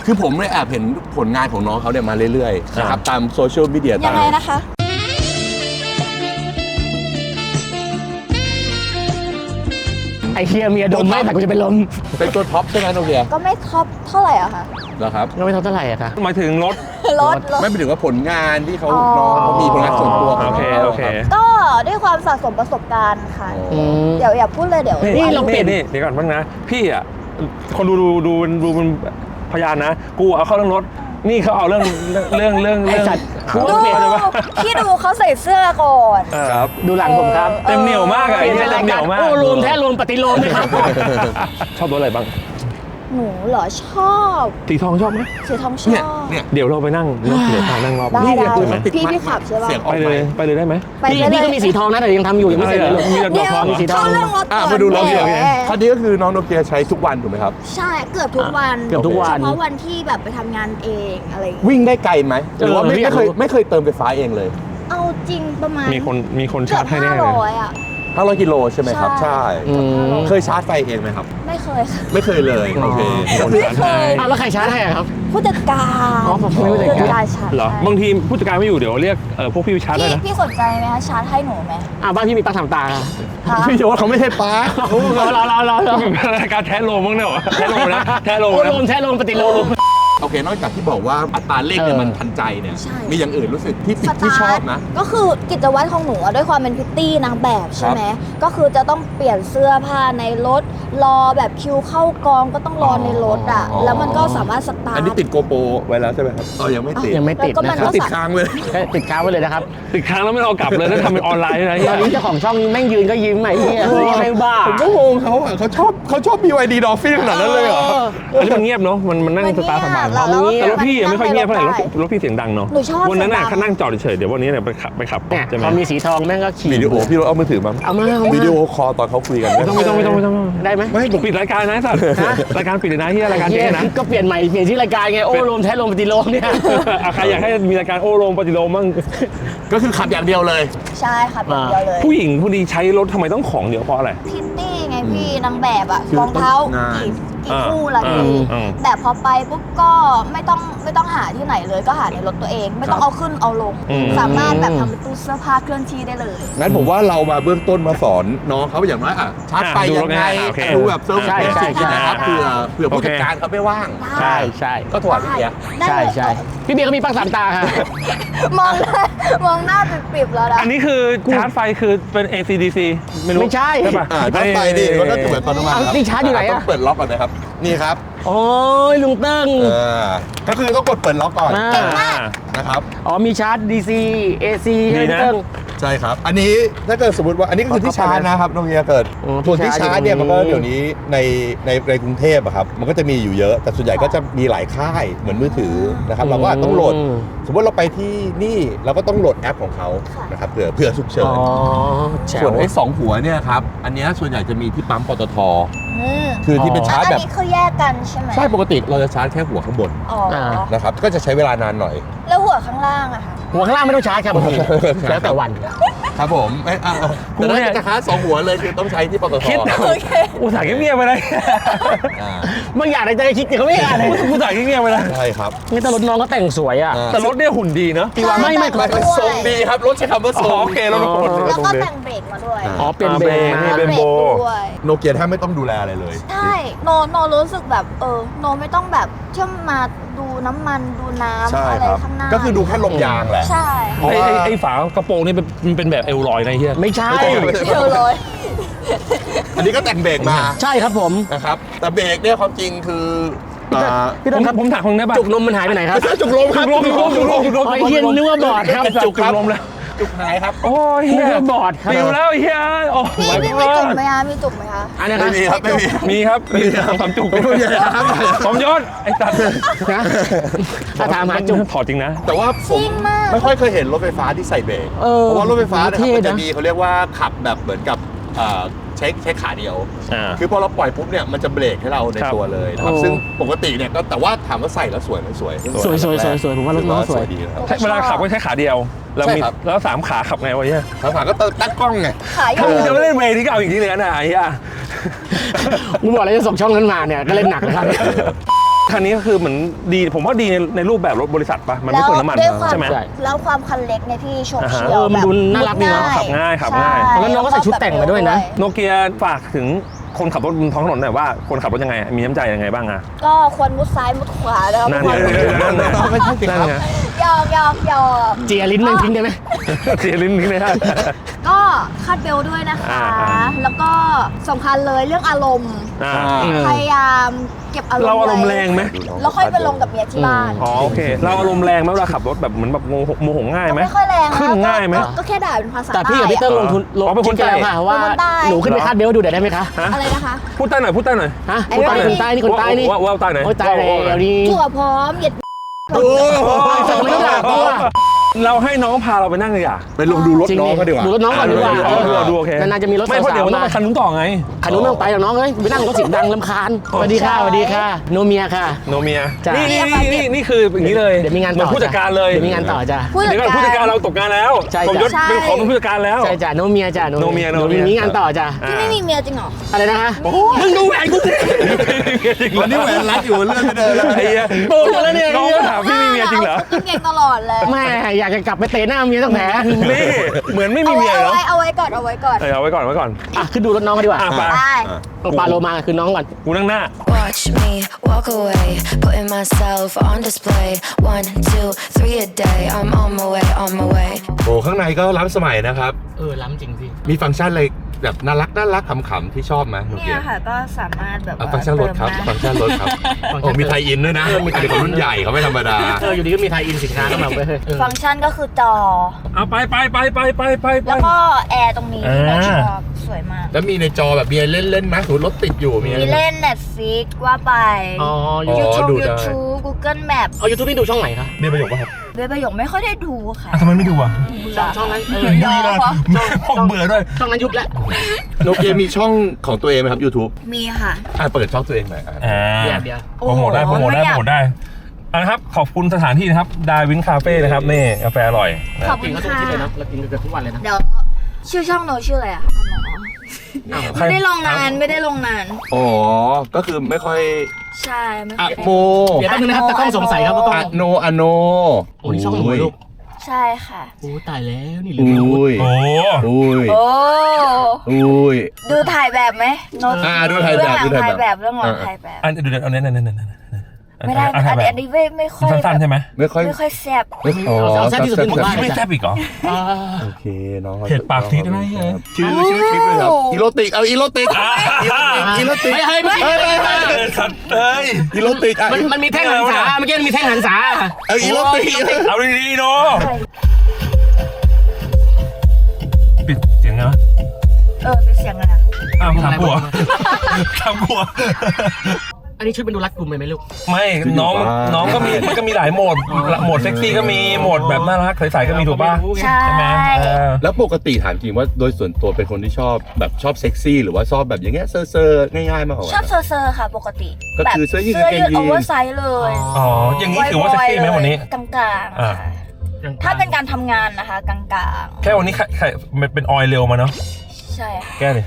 Speaker 3: คือผมเนี่ยแอบเห็นผลงานของน้องเขาเนี่ยมาเรื่อยๆนะครับตามโซเชียลมีเดีย
Speaker 5: ยั
Speaker 3: ตางม
Speaker 5: ไงนะคะ
Speaker 4: ไอเฮียเมียดมไม่แต่กูจะเป็นลม
Speaker 3: เป็นตัวท็อปใช่ไหมโนเกีย
Speaker 5: ก็ไม่ท็อปเท่าไหร่อะค่ะ
Speaker 3: เหรอครับ
Speaker 4: ก็ไม่เท่าเท่าไหร่อะค่ะ
Speaker 2: หมายถึงรถ
Speaker 5: รถรถ
Speaker 3: ไม่เป็นถึงว่าผลงานที่เขา
Speaker 5: อ๋อ
Speaker 3: น้องเขามีผลงานส่วนตัวของ
Speaker 2: โอเค
Speaker 3: น้ง
Speaker 2: โอเค
Speaker 3: รับ
Speaker 5: ก็ด้วยความสะสมประสบการณ์ค่ะ
Speaker 4: อืม
Speaker 5: เดี๋ยวอย่าพูดเลยเดี๋ยว
Speaker 4: นี่เราเปลี่ยน
Speaker 2: นี่เดี๋ยวก่อนบ้างนะ พี่อะ คนดูดูดูดูเป็นพยานนะ กูเอาเข้าเรื่องรถ นี่เขาเอาเรื่องเรื่องเรื่อง
Speaker 4: ไอ
Speaker 2: เรื่อง
Speaker 4: สัตว์
Speaker 2: เขา
Speaker 5: ดู
Speaker 2: เปลี่ยนเลยปะ
Speaker 5: พี่ดูเขาใส่เสื้อก่อน
Speaker 2: เออ
Speaker 3: ครับ
Speaker 4: ดูหลังผมครับ
Speaker 2: เต็มเหนียวมากอะ
Speaker 4: เปลี่ยน
Speaker 2: ไอ้
Speaker 4: เป็น
Speaker 2: เต็
Speaker 4: รามย
Speaker 2: เหนี
Speaker 4: การ
Speaker 2: ยวมาก
Speaker 4: โอ้รวมแท้รวมปฏิโลมไหมครับ
Speaker 2: ชอบรถอะไรบ้าง
Speaker 5: หนูเหรอชอบ
Speaker 2: สีทองชอบไหม
Speaker 5: สีทองช
Speaker 3: เนี่ย
Speaker 5: อบ
Speaker 3: เนี่ย
Speaker 2: เดี๋ยวเราไปนั่งรถเดี๋ยวพานั่งรอบ
Speaker 5: ได้
Speaker 3: นี่
Speaker 5: ได้
Speaker 3: เนี่ยคือมันติด
Speaker 5: พี่
Speaker 3: มัด
Speaker 5: พี่ขับใช่ป่ะ
Speaker 3: เสียงอ
Speaker 2: ไป
Speaker 3: อก
Speaker 2: เลยไปเลยได้ไหม
Speaker 5: ไป
Speaker 4: พี่
Speaker 5: เลย
Speaker 4: พี่ก็มีสีทองนะแต่ยังทำอยู่ยังไม่เสร็จเลย
Speaker 2: มีแต่
Speaker 5: เดี๋ยว
Speaker 2: ทอง
Speaker 4: มีสีทอง
Speaker 5: เข้าเรื่องรถก่
Speaker 3: อะ
Speaker 5: อน
Speaker 3: มาดูรถ
Speaker 5: แห
Speaker 3: เกียร์คันนี้ก็คือน้องโนเกียใช้ทุกวันถูกไหมครับ
Speaker 5: ใช่เกือบทุกวัน
Speaker 4: เกือบทุกวัน
Speaker 5: เฉพาะวันที่แบบไปทำงานเองอะไรอย่างเงี้ย
Speaker 3: วิ่งได้ไกลไหมหรือว่าไม่
Speaker 4: เออ
Speaker 3: ไม่เคย
Speaker 4: อยากรู้
Speaker 3: ไม่เคยเติมไฟฟ้าเองเลย
Speaker 5: เอาจริงประมาณ
Speaker 2: มีคนมีคน
Speaker 5: เกื
Speaker 2: ชา
Speaker 5: อ
Speaker 2: ร์
Speaker 5: บ
Speaker 2: จให้แน่
Speaker 5: ห้า
Speaker 2: เลย
Speaker 5: ร้อยอะ
Speaker 3: 500กิโลใช่ไหมครับ
Speaker 5: ใช่
Speaker 3: ใช่
Speaker 4: อืม
Speaker 3: เคยชาร์จไฟเองไหมครับ
Speaker 5: ไม่เคยค่ะ
Speaker 3: ไม่เคยเลยโอเค
Speaker 2: คนชาร์จให้
Speaker 4: อ้าวแล้วใครชาร์จให้อะครับ
Speaker 5: ผู้จัดการ
Speaker 4: อ๋อผมไม่รู้จักการ
Speaker 5: ชาร์จ
Speaker 2: เหรอ
Speaker 5: ให้
Speaker 2: บางทีผู้จัดการไม่อยู่เดี๋ยวเรียกเอ่อพวกพี่ไปชาร์จได้
Speaker 5: พี่
Speaker 2: นะ
Speaker 5: พี่สนใจไหมคะชาร์จให้หนูไหม
Speaker 4: อ่าบ้านพี่มีปลั๊กสามตาค่ะ
Speaker 5: คะ
Speaker 3: พี่โยศเขาไม่ใช่ป้า
Speaker 4: รอรอรอรอรอ
Speaker 2: รายการแท้โลมั้งเนี่ยเหรอแท้โลนะแท้โล
Speaker 4: โอ้
Speaker 2: นะ
Speaker 4: รวมแท้รวมปฏิโลม
Speaker 3: โอเค นอกจากที่บอกว่าอัตราเร่งเนี่ย
Speaker 4: เออ
Speaker 3: มันทันใจเนี่ย
Speaker 5: ใช่
Speaker 3: มีอย่างอื่นรู้สึกที่
Speaker 5: ส
Speaker 3: ที่ช
Speaker 5: ตา
Speaker 3: อ
Speaker 5: ร์
Speaker 3: บ
Speaker 5: ท
Speaker 3: นะ
Speaker 5: ก็คือกิจวัตรของหนูอะด้วยความเป็นพิตตี้นางแบบใช่ไหมก็คือจะต้องเปลี่ยนเสื้อผ้าในรถ รอแบบคิวเข้ากองก็ต้องรอในรถอะ
Speaker 3: อ๋อ
Speaker 5: แล้วมันก็สามารถสตาร์ท
Speaker 3: อันนี้ติดโกโปรไว้แล้วใช่ไหมครับอ๋อยังไม่ติด
Speaker 4: ยังไม่ติด
Speaker 5: แล้วก็มั
Speaker 4: นะ
Speaker 5: น
Speaker 4: ค
Speaker 5: ก็
Speaker 4: รับ
Speaker 3: ติดค้างเลย
Speaker 4: แค่ติดค้างไว้เลยนะครับ
Speaker 2: ติดค้างแล้วไม่เอากลับเลยถ้าทำเป็นออนไลน์นะ
Speaker 4: ตอนนี้เจ้าของช่องนี้แม่งยืนก็ยิ้มไหมเฮียไม่บ้า
Speaker 3: ผมก็งงเขาอะเขาชอบเขาชอบ BYD Dolphin ขนาดนั้นเลยเหรอ
Speaker 2: อันนี้มันเงียบเนาะมันมันนั่ง
Speaker 5: มัน
Speaker 2: สตาร์ทสบาย
Speaker 5: เงียบแล้ว
Speaker 2: แต่รถพี่อะไม่ค่อยเงียบเท่าไหร่รถ
Speaker 5: ได้
Speaker 2: รถพี่เสียงดังเนาะ
Speaker 5: หนูชอบ
Speaker 2: วันนั้นน่ะ
Speaker 5: เสียงดัง
Speaker 2: เขานั่งจอดเฉยๆเดี๋ยววันนี้เนี่ยไปขับไปขับ
Speaker 4: เนี่ย
Speaker 2: ใช่ไหม
Speaker 4: พอมีสีทองแม่งก็ขี่
Speaker 3: วิดีโอพี่รถเอามือถือมา
Speaker 4: เอามาเอามา
Speaker 3: วิดีโอคอลตอนเขาคุยกัน
Speaker 2: ไม่ต้องไม่ต้องไม่ต้องไม่ต้อง
Speaker 4: ได้ไหม
Speaker 3: ไม่ผม
Speaker 2: ปิดรายการนะไอ้สัตว์รายการปิดเลยนะที่รายการ
Speaker 4: เฮี
Speaker 2: เจ๊
Speaker 4: ย
Speaker 2: นะ
Speaker 4: ก็เปลี่ยนใหม่เปลี่ยนชื่อรายการไงโอ้รวมแท้รวมปฏิโลมเนี่ย
Speaker 2: อะใครอยากให้มีรายการโอโรมปฏิโลมบ้าง
Speaker 3: ก็คือขับอย่างเดียวเลย
Speaker 5: ใช่ค่ะเป็นเดียวเลย
Speaker 2: ผู้หญิงผู้ดีใช้รถทำไมต้องของเดียวเพราะอะไร
Speaker 5: พิตตี้ไงพี่นางแบบอะ
Speaker 3: คือ
Speaker 5: รองเท้า
Speaker 3: ต้องงาน
Speaker 5: กี่ กี่
Speaker 2: อ่า
Speaker 5: คู่ละ
Speaker 2: อ่า
Speaker 5: พี่
Speaker 2: อ่า
Speaker 5: แต่พอไปปุ๊บก็ไม่ต้องไม่ต้องหาที่ไหนเลยก็หาในรถตัวเอง ไม่ต้องเอาขึ้นเอาลง
Speaker 2: อืม
Speaker 5: สามารถแบบทำเป็นตู้เสื้อผ้าเคลื่อนที่ได้เลย
Speaker 3: งั้นผมว่าเรามาเบื้องต้นมาสอนน้องเขาอย่างน้อยอะชาร์จไฟ
Speaker 2: อะดู
Speaker 3: ยังไง
Speaker 2: ง่ายๆโอเค
Speaker 3: ดูแบบเซิร์ฟ
Speaker 4: ใช่
Speaker 3: เว
Speaker 4: ใช่
Speaker 3: ส
Speaker 4: ใช่
Speaker 3: นะครับเผื่อเผื่อผู้จัด
Speaker 2: โอเค
Speaker 3: การเขาไม่ว่าง
Speaker 4: ใช่ใช่
Speaker 3: ก็ถอดพี่เบียร์
Speaker 5: ได้
Speaker 4: ใช่
Speaker 5: เลย
Speaker 4: ใช่พี่เบียร์ก็มีปลั๊กสามตาค่ะ
Speaker 5: มองหน้ามองหน้าปิบๆแล้วนะ
Speaker 2: อันนี้คือชาร์จไฟคือเป็น ACDC ไม่รู้
Speaker 4: ไม่ใช่
Speaker 2: ใช่ปะ
Speaker 3: อ่าชาร์จไฟดิมันก็เหมือนตอนน้ำมัน
Speaker 4: เอา
Speaker 3: ครับ
Speaker 4: นี่ชาร์จอยู่ไหนอะ
Speaker 3: ต้องเปิดล็อกก่อนนะครับนี่ครับ
Speaker 4: โอ้ยลุงเติ้ง
Speaker 3: เออก็คือต้องกดเปิดล็อกก่อน
Speaker 4: อ่า
Speaker 2: อ่า
Speaker 3: นะครับ
Speaker 4: อ๋อมีชาร์จ DC AC
Speaker 2: ดี
Speaker 4: ใช่ไหม
Speaker 2: นะ
Speaker 4: พี่เติ้ง
Speaker 3: ใช่ครับ อันนี้ถ้าเกิดสมมติว่าอันนี้ก็คือที่ชาร์จนะครับน้องเฮียเกิด
Speaker 4: อ๋อ
Speaker 3: ส่วนที่
Speaker 4: ที่ชา
Speaker 3: ชา
Speaker 4: ร์
Speaker 3: ร์
Speaker 4: จ
Speaker 3: จเนี่ยมันก็
Speaker 4: อยู่
Speaker 3: เดี๋ยวนี้ในในในกรุงเทพอะครับมันก็จะมีอยู่เยอะ แต่ส่วนใหญ่ก็จะมีหลายค่ายเหมือนมือถือนะครับเราก็อาจต้องโหลด สมมติเราไปที่นี่เราก็ต้องโหลดแอปของเขานะครับเผื่อเผื่อฉุกเฉิ
Speaker 4: อ๋
Speaker 3: น
Speaker 4: อแจ๋
Speaker 3: ส่วน
Speaker 4: ว
Speaker 3: ไอ้สองหัวเนี่ยครับ อันเนี้ยส่วนใหญ่จะมีที่ปั๊มปตท
Speaker 5: อืม
Speaker 3: คือที่เป็นชาร์จ
Speaker 5: อัน
Speaker 3: แบบ
Speaker 5: นี้คือแยกกันใช่ไหม
Speaker 3: ใช่ปกติเราจะชาร์จแค่หัวข้างบน
Speaker 5: อ๋ออา
Speaker 3: นะครับ ก็จะใช้เวลานานหน่อย
Speaker 5: แล้วหัวข้างล่างอะค่ะ
Speaker 4: หัวข้างล่างไม่ต้องชาร์จครับบางทีแล้วแต่วัน
Speaker 3: ครับผมไม่อ่าแต่ถ้าจะค้าสองหัวเลยคือต้องใช้ที่ปตท
Speaker 2: คิดอุตส่าห์เงียบๆไปเลย
Speaker 3: อ่า
Speaker 4: บางอย่างในใจคิดเขาไม่อ่านเลย
Speaker 2: อุตส่าห์เงียบๆไปเลย
Speaker 3: ใช่ครับ
Speaker 4: นี่แต่รถน้องก็แต่งสวยอะ
Speaker 3: อ่า
Speaker 2: แต่รถเนี่ยหุ่นดีเนาะ
Speaker 5: พี่วาง
Speaker 4: ไม่ไม่
Speaker 3: มันเป็นทรงดีครับรถใช้คำว่าทรง
Speaker 2: อ๋อโอเครถรถรถ
Speaker 5: แล้วก็แต่งเบรกมาด้วย
Speaker 4: อ๋อเปลี่ยนเบรก
Speaker 2: นี่
Speaker 4: มา
Speaker 2: เป็นโบ
Speaker 5: ด้วย
Speaker 3: โนเกียแทบไม่ต้องดูแลอะไรเลย
Speaker 5: ใช่โนโนรู้สึกแบบเออโนไม่ต้องแบบเชื่อมมา ดูน้ำมันดูน้ำ
Speaker 3: ใช่
Speaker 5: อะไร
Speaker 3: ครับ
Speaker 5: ข้างหน้า
Speaker 3: ก็คือดูแค่ลมยางแหละ
Speaker 5: ใช่
Speaker 3: เพราะ
Speaker 2: ไอ้
Speaker 3: ว่า
Speaker 2: ไอ้ไอ้ฝากระโปรงนี่เป็นมันเป็นแบบเอลลอยนะไอ้เฮีย
Speaker 4: ไม่ใช่
Speaker 5: เชียวเลย
Speaker 3: อันนี้ก็แต่งเบรกมา
Speaker 4: ใช่ครับผม
Speaker 3: นะครับ แต่เบรกเนี่ยความจริงคืออ่า
Speaker 4: พี่
Speaker 2: ผ
Speaker 4: ต้
Speaker 2: ม
Speaker 4: นครับ
Speaker 2: ผมถามคนได้ป่ะ
Speaker 4: จุกนมมันหายไปไหนครับ
Speaker 3: จุกลมครับ
Speaker 2: จุกลมจุกลมจุกลม
Speaker 4: อ๋อไอ้เฮียนึกว่าบอดครับ
Speaker 2: จุกลมเลย
Speaker 3: จุกหายครับ
Speaker 2: โอ้ย
Speaker 4: นึ
Speaker 2: เฮี
Speaker 4: ก
Speaker 2: ย
Speaker 4: ว่าบอดครับ
Speaker 2: ปิวแล้วไอ้เฮียโอ้
Speaker 5: พี่
Speaker 2: my
Speaker 5: พี่มีจุก
Speaker 2: god
Speaker 5: ไหมคะมีจุกไหมคะ
Speaker 4: อันนี้ค
Speaker 3: ไม่
Speaker 4: รับ
Speaker 3: มีครับไม่มี
Speaker 2: มีครับมีสามจุก
Speaker 3: ไม่มีครับ
Speaker 2: สมยศไอ้ตัด
Speaker 4: นะถ้าถามหาจุก
Speaker 2: ถอดจริงนะ
Speaker 3: แต่ว่าผ
Speaker 5: จ
Speaker 3: ม
Speaker 5: ริงมาก
Speaker 3: ไม่ค่อยเคยเห็นรถไฟฟ้าที่ใส่เบรก
Speaker 4: เออ
Speaker 3: เพราะว่ารถไฟฟ้าเนยครับ
Speaker 4: เท่
Speaker 3: มันจะ
Speaker 4: นะ
Speaker 3: มีเขาเรียกว่าขับแบบเหมือนกับเอ่อใช้ใช้ขาเดียว
Speaker 2: อ่า
Speaker 3: คือพอเราปล่อยปุ๊บเนี่ยมันจะเบรกให้เราใน
Speaker 2: ครับ
Speaker 3: ตัวเลยนะครับ
Speaker 4: โอ้
Speaker 3: ซึ่งปกติเนี่ยก็แต่ว่าถามว่าใส่แล้วสวยไหมสวย
Speaker 4: สวยสวยสวยสวยผมว่ารถน้องสวย
Speaker 3: ดีนะครับ
Speaker 2: เวลาขับก็ใช้ขาเดียว แล้วมี
Speaker 3: ใช่ครับ
Speaker 2: แล้วสามขาขับไงวะเนี่ย
Speaker 3: ถามหาก็ตั้งกล้องไง
Speaker 5: ขาย
Speaker 2: ถ้ามึงจะไม่เล่นเวย์นี่ก็เอาอย่างนี้เลยนะไอ้เหี้ย
Speaker 4: กูบอกแล้วจะส่งช่องนั้นมาเนี่ยก็เล่นหนักนะครับ
Speaker 2: คันนี้ก็คือเหมือนดีผมว่าดีในในรูปแบบรถบริษัทปะมันไม่เปลืองน้ำมัน
Speaker 5: ด้วยความ
Speaker 2: ใช่ไหม
Speaker 4: ใช่
Speaker 5: แล้วความคันเล็กเนี่ยพี่โฉบ
Speaker 2: อ่าฮะ
Speaker 5: เฉี่ยว
Speaker 4: เออมันดูน่ารักดีเนอะ
Speaker 2: ขับง่ายขับง่าย
Speaker 5: ใช่
Speaker 4: แล้วน้องก็ใส่ชุดแต่งมาด้วยนะ
Speaker 2: โนเกียฝากถึงคนขับรถบนท้องถนนหน่อยว่าคนขับรถยังไง มีน้ำใจยังไงบ้างอะ
Speaker 5: ก็ควรมุดซ้ายมุดขวาแล้ว
Speaker 2: นั่น
Speaker 5: คว
Speaker 2: ไง
Speaker 5: ร
Speaker 2: นั่นไง
Speaker 3: ไม่ใช่สิครับ
Speaker 2: นั่นไง
Speaker 5: ยอกยอกยอก
Speaker 4: เจียลิ้นแมันทิ้งได้ไหม
Speaker 2: เสียลิ้นนี่เลยฮะ
Speaker 5: ก็คาดเบลต์ด้วยนะคะ
Speaker 2: อ่าอ่า
Speaker 5: แล้วก็สำคัญเลยเรื่องอารมณ์
Speaker 2: อ่า
Speaker 4: อืม
Speaker 5: พยายาม เก็บอารมณ์
Speaker 2: เราอารมณ์
Speaker 5: ไว้
Speaker 2: แรงไหม
Speaker 5: แล้วค่อยไปลงกับเมียที่บ้าน
Speaker 2: อ๋อโอเค เราอารมณ์แรงไหมเวลาขับรถแบบเหมือนแบบโมโหโมโหง่ายไหม
Speaker 5: ไม่ค่อยแรงนะ
Speaker 2: ขึ้นง่ายไหม
Speaker 5: ก็ก็แค่ด่าเป็นภาษา
Speaker 4: แต่พี่กับพี่เติ้ลลงทุนลง
Speaker 2: อ๋อเป็นคน
Speaker 4: ดกันแล้ว
Speaker 2: ใต้
Speaker 4: ค่ะว่า
Speaker 5: เป็นคนใต้
Speaker 4: หนูขึ้นไปคาดเบลต์ดูเดี๋ยวได้ไหมคะ
Speaker 2: ฮะ
Speaker 5: อะไรนะคะ
Speaker 2: พูดใต้หน่อยพูดใต้หน่อย
Speaker 4: ฮะ
Speaker 5: ไอ้
Speaker 4: คนใต้
Speaker 5: ไม่
Speaker 4: คนใต้นี่คนใต้นี่
Speaker 2: ว่าว่าว่าใต้หน่อย
Speaker 4: โอ้ยตายแล้วนี่
Speaker 5: ถั่วพร้อมเหยียด
Speaker 3: โอ้โห
Speaker 4: จะไม่ด่าตัว
Speaker 2: เราให้น้องพาเราไปนั่งเลยอะ
Speaker 3: ไปลองดูรถน้องเขาดีกว่า
Speaker 4: ดูรถน้องก่อนดีกว่า
Speaker 2: ดูดูดูโอเค
Speaker 4: นานๆจะมีรถ
Speaker 2: ไม่เพราะเดี๋ยวมันต้องไปคันนู้นต่อไง
Speaker 4: คันนู้นไม่ต้องไปหรอกน้องเอ้ยไปนั่งรถเสียงดังลำคาญสวัสดีค่ะสวัสดีค่ะโนเมียค่ะ
Speaker 2: โนเมีย
Speaker 4: จ้ะ
Speaker 2: นี่นี่นี่นี่นี่คืออย่างนี้เลย
Speaker 4: เดี๋ยวมีงาน
Speaker 2: เห
Speaker 4: ต่
Speaker 2: มื
Speaker 4: อ
Speaker 2: อนผู้จัดการเลย
Speaker 4: เดี๋ยวมีงานต่อจ้ะ
Speaker 5: ผู้จัด
Speaker 2: เดี๋ยวก่อน
Speaker 5: การ
Speaker 2: ผู้จัดการเราตกงานแล้ว
Speaker 4: ใช่
Speaker 2: สมยศ
Speaker 5: ใช่
Speaker 2: เป็นของเป็นผู้จัดการแล้ว
Speaker 4: ใช่จ้ะโนเมียจ้ะ
Speaker 2: โนเมียโนเมีย
Speaker 4: มีงานต่อจ้ะ
Speaker 5: พี่ไม่มีเมียจริงเหรอ
Speaker 4: อะไรนะคะ
Speaker 2: มึงดูแหวนกูสิ
Speaker 3: วันนี้แหวนรัดอยู่เลื่อนไม่เดินแล้ว
Speaker 2: ไอ้เหี้ย
Speaker 4: โตมาแล้วเนี่ย
Speaker 2: น้องก็ถามพี่มีเมียจริงเหรอา
Speaker 5: เก่งตลอดเลย
Speaker 4: แม่อยากจะกลับไปเตะหน้าเมียต้องแผล
Speaker 2: นี่ เหมือนไม่มี
Speaker 5: เอา
Speaker 2: เมี
Speaker 5: ไว้
Speaker 2: ย
Speaker 5: เอา
Speaker 2: เนาะ
Speaker 5: ไว้เอาไว้ก่อนเอาไว้ก่อน
Speaker 2: เออเอาไว้ก่อนเอาไว้ก่อน
Speaker 4: อะขึ้นดูรถน้องกันดีกว่า
Speaker 2: อะไป
Speaker 5: ได้
Speaker 4: ปาโลมาคือน้องก่อน
Speaker 2: กูนั่งหน้า
Speaker 6: Watch me walk away, putting myself on display. One, two, three a day. I'm on my way, on my way.
Speaker 3: โอ้ข้างในก็ล้ำสมัยนะครับ
Speaker 4: เออล้ำจริงพี่
Speaker 3: มีฟังก์ชันอะไร แบบน่ารักน่ารักขำๆที่ชอบไหมโน
Speaker 5: เนี่
Speaker 3: เกี
Speaker 5: ย
Speaker 3: ย
Speaker 5: ค่ะก็สามารถแบบ
Speaker 3: อะ
Speaker 5: ว่า
Speaker 3: ฟังก์ชันรถครับ
Speaker 5: เติม
Speaker 3: ฟังก์ชันรถครับ
Speaker 4: ฟังก์ชัน
Speaker 3: โอ้มีไทยอินด้วยนะอันนี้คนรุ่นใหญ่เขาไม่ธรรมดา
Speaker 4: เอออยู่ดีก็มีไทยอินสินค้าเข้ามาเว้ยเฮ้ยเออ
Speaker 5: ฟังก์ชันก็คือจอ
Speaker 2: เอาไปไปไปไปไปไปไป
Speaker 5: แล้วก็แอร์ตรงนี้
Speaker 2: อ่า
Speaker 5: เราชอบสวยมาก
Speaker 3: แล้วมีในจอแบบมีอะไรเล่นเล่นๆไหมสมมติรถติดอยู่มีอะไร
Speaker 5: มีเล่น Netflix ว่าไป
Speaker 4: อ๋อ
Speaker 3: อ๋อ
Speaker 5: YouTube
Speaker 3: ดูได้
Speaker 5: YouTube Google Map
Speaker 4: เอายูทูบนี่ดูช่องไหนคะ
Speaker 3: มีประโยคป่ะครับ
Speaker 5: เบยประโยคไม่ค่อยได้ดูค่ะ
Speaker 2: ทำไมไม่ดูอะ
Speaker 4: ช่องช่องนั้นเออ
Speaker 5: ยอมเหรอ
Speaker 2: ผมเบื่อด้วย
Speaker 4: ช่องนั้นยุบแล้ว
Speaker 3: โนเกียมีช่องของตัวเองไหมครับ YouTube
Speaker 5: มีค่ะ
Speaker 3: อะเปิดช่องตัวเองหน่อยอะ
Speaker 2: อ่า
Speaker 4: เดี๋ยวเดี๋ยว
Speaker 2: โปรโมทได้โปรโมทได้โปรโมทได้เอาละครับ ขอบคุณสถานที่นะครับ ดาวินคาเฟ่นะครับนี่กาแฟอร่อยนะ
Speaker 5: ขอบ
Speaker 4: กิ
Speaker 5: คุ
Speaker 4: น
Speaker 5: ณ
Speaker 4: เขาทุก
Speaker 5: ค่ะ
Speaker 4: ที่เลยนะเรากินกันเกือบทุกวันเลยนะ
Speaker 5: เดี๋ยวชื่อช่องโนชื่ออะไรอะคะอ๋อ
Speaker 2: ใคร
Speaker 5: ไม่ได้ลงนานไม่ได้ลงนาน
Speaker 3: อ๋อ ก็คือไม่ค่อย
Speaker 5: ใช่ไม่
Speaker 3: อะ
Speaker 5: ค่อยได้
Speaker 3: โม
Speaker 4: เดี๋ยวแป๊บนึงนะครับแต่กล้องสงสัยครับว่าต้อง
Speaker 3: อะโนอะโน
Speaker 4: โอ้ยช่องหนูลูก
Speaker 5: ใช่ค่ะ
Speaker 4: โอ้ตายแล้วนี่ลื
Speaker 3: อ
Speaker 4: มรูุ้้
Speaker 3: ย
Speaker 2: โอ้
Speaker 3: อุ้ย
Speaker 5: โอ้
Speaker 3: อุ้ย
Speaker 5: ดูถ่ายแบบไหมโน
Speaker 3: อ่าดูถ่ายแบบ
Speaker 5: เรื่องหลัง
Speaker 3: ดูถ่าย
Speaker 5: ถ่าย
Speaker 3: แบ
Speaker 5: แบบบเรื่องหลังถ่ายแบบ
Speaker 2: อันเดี๋ยวเดี๋ยวเอาเน้นเน้นเน้นเน้น
Speaker 5: ไม่ได้
Speaker 2: อะ
Speaker 5: อัน
Speaker 2: ถ่ายแบ
Speaker 5: นี้
Speaker 2: บ
Speaker 5: อันนี้ไม่ไม่ค่อย
Speaker 2: สั้นๆใช่ไหม
Speaker 3: ไม่ค่อย
Speaker 5: ไม่ค่อยแซ่บ
Speaker 3: ไม่อ๋อ
Speaker 4: เอาแซ่บที่สุดที่ผมว่า
Speaker 2: ไม่แซ่บอีกเหรอ
Speaker 4: อ่า
Speaker 3: โอเคน้อง
Speaker 2: เห็ดปากทิศนะเฮ้ย
Speaker 3: ชื่อชื่อคลิปเลยครับอีโรติกเอาอีโรติกอีโรติก
Speaker 4: เฮ้ยเฮ้ยเฮ้ย
Speaker 3: เฮ้ยเฮ้ยเฮ้ย
Speaker 2: สัตว์เอ้ย
Speaker 3: อีโรติกอะ
Speaker 4: มันมันมีแท่งหันษาเมื่อกี้มันมีแท่งหันษา
Speaker 3: เอาอีโรติก
Speaker 2: เอาดีๆเนาะปิดเสียงนะ
Speaker 5: เออเป็นเสียงอะไรนะ
Speaker 2: อ้าวถามกลัวถามกลัว
Speaker 4: อั นนี้ชุดเป็นดูรัดกลุ่มเลยไหมลูก
Speaker 2: ไม่น้องน้องก็มีมันก็มีหลายโหมดโหมดเซ็กซี่ก็มีโหมดแบบน่ารักใสๆก็มีถูกป่ะ
Speaker 5: ใช่
Speaker 2: ใช่ไหมเออ
Speaker 3: แล้วปกติถามจริงว่าโดยส่วนตัวเป็นคนที่ชอบแบบชอบเซ็กซี่ หรือว่าชอบแบบอย่างเงี้ยเซอร์เซอร์ง่ายๆมากกว่า
Speaker 5: ชอบเซอร์เซอร์ค่ะ ปกติ
Speaker 3: ก็คือ
Speaker 5: แบบ
Speaker 3: เสื้อยืด
Speaker 5: เสื้อยืด
Speaker 3: กางเกงยีน
Speaker 5: โอเวอร์ไซส์เลย
Speaker 2: อ๋ออย่างนี้ถือว่าเซ็กซี่ไหมวันนี้
Speaker 5: กลางๆ
Speaker 2: อ่า
Speaker 5: ค่ะถ้าเป็นการทำงานนะคะกลาง
Speaker 2: แค่วันนี้ไข่ไข่มันเป็นออยล์เร็วมาเนาะ
Speaker 5: ๆ ใช่ค่ะ
Speaker 2: แก้ดิ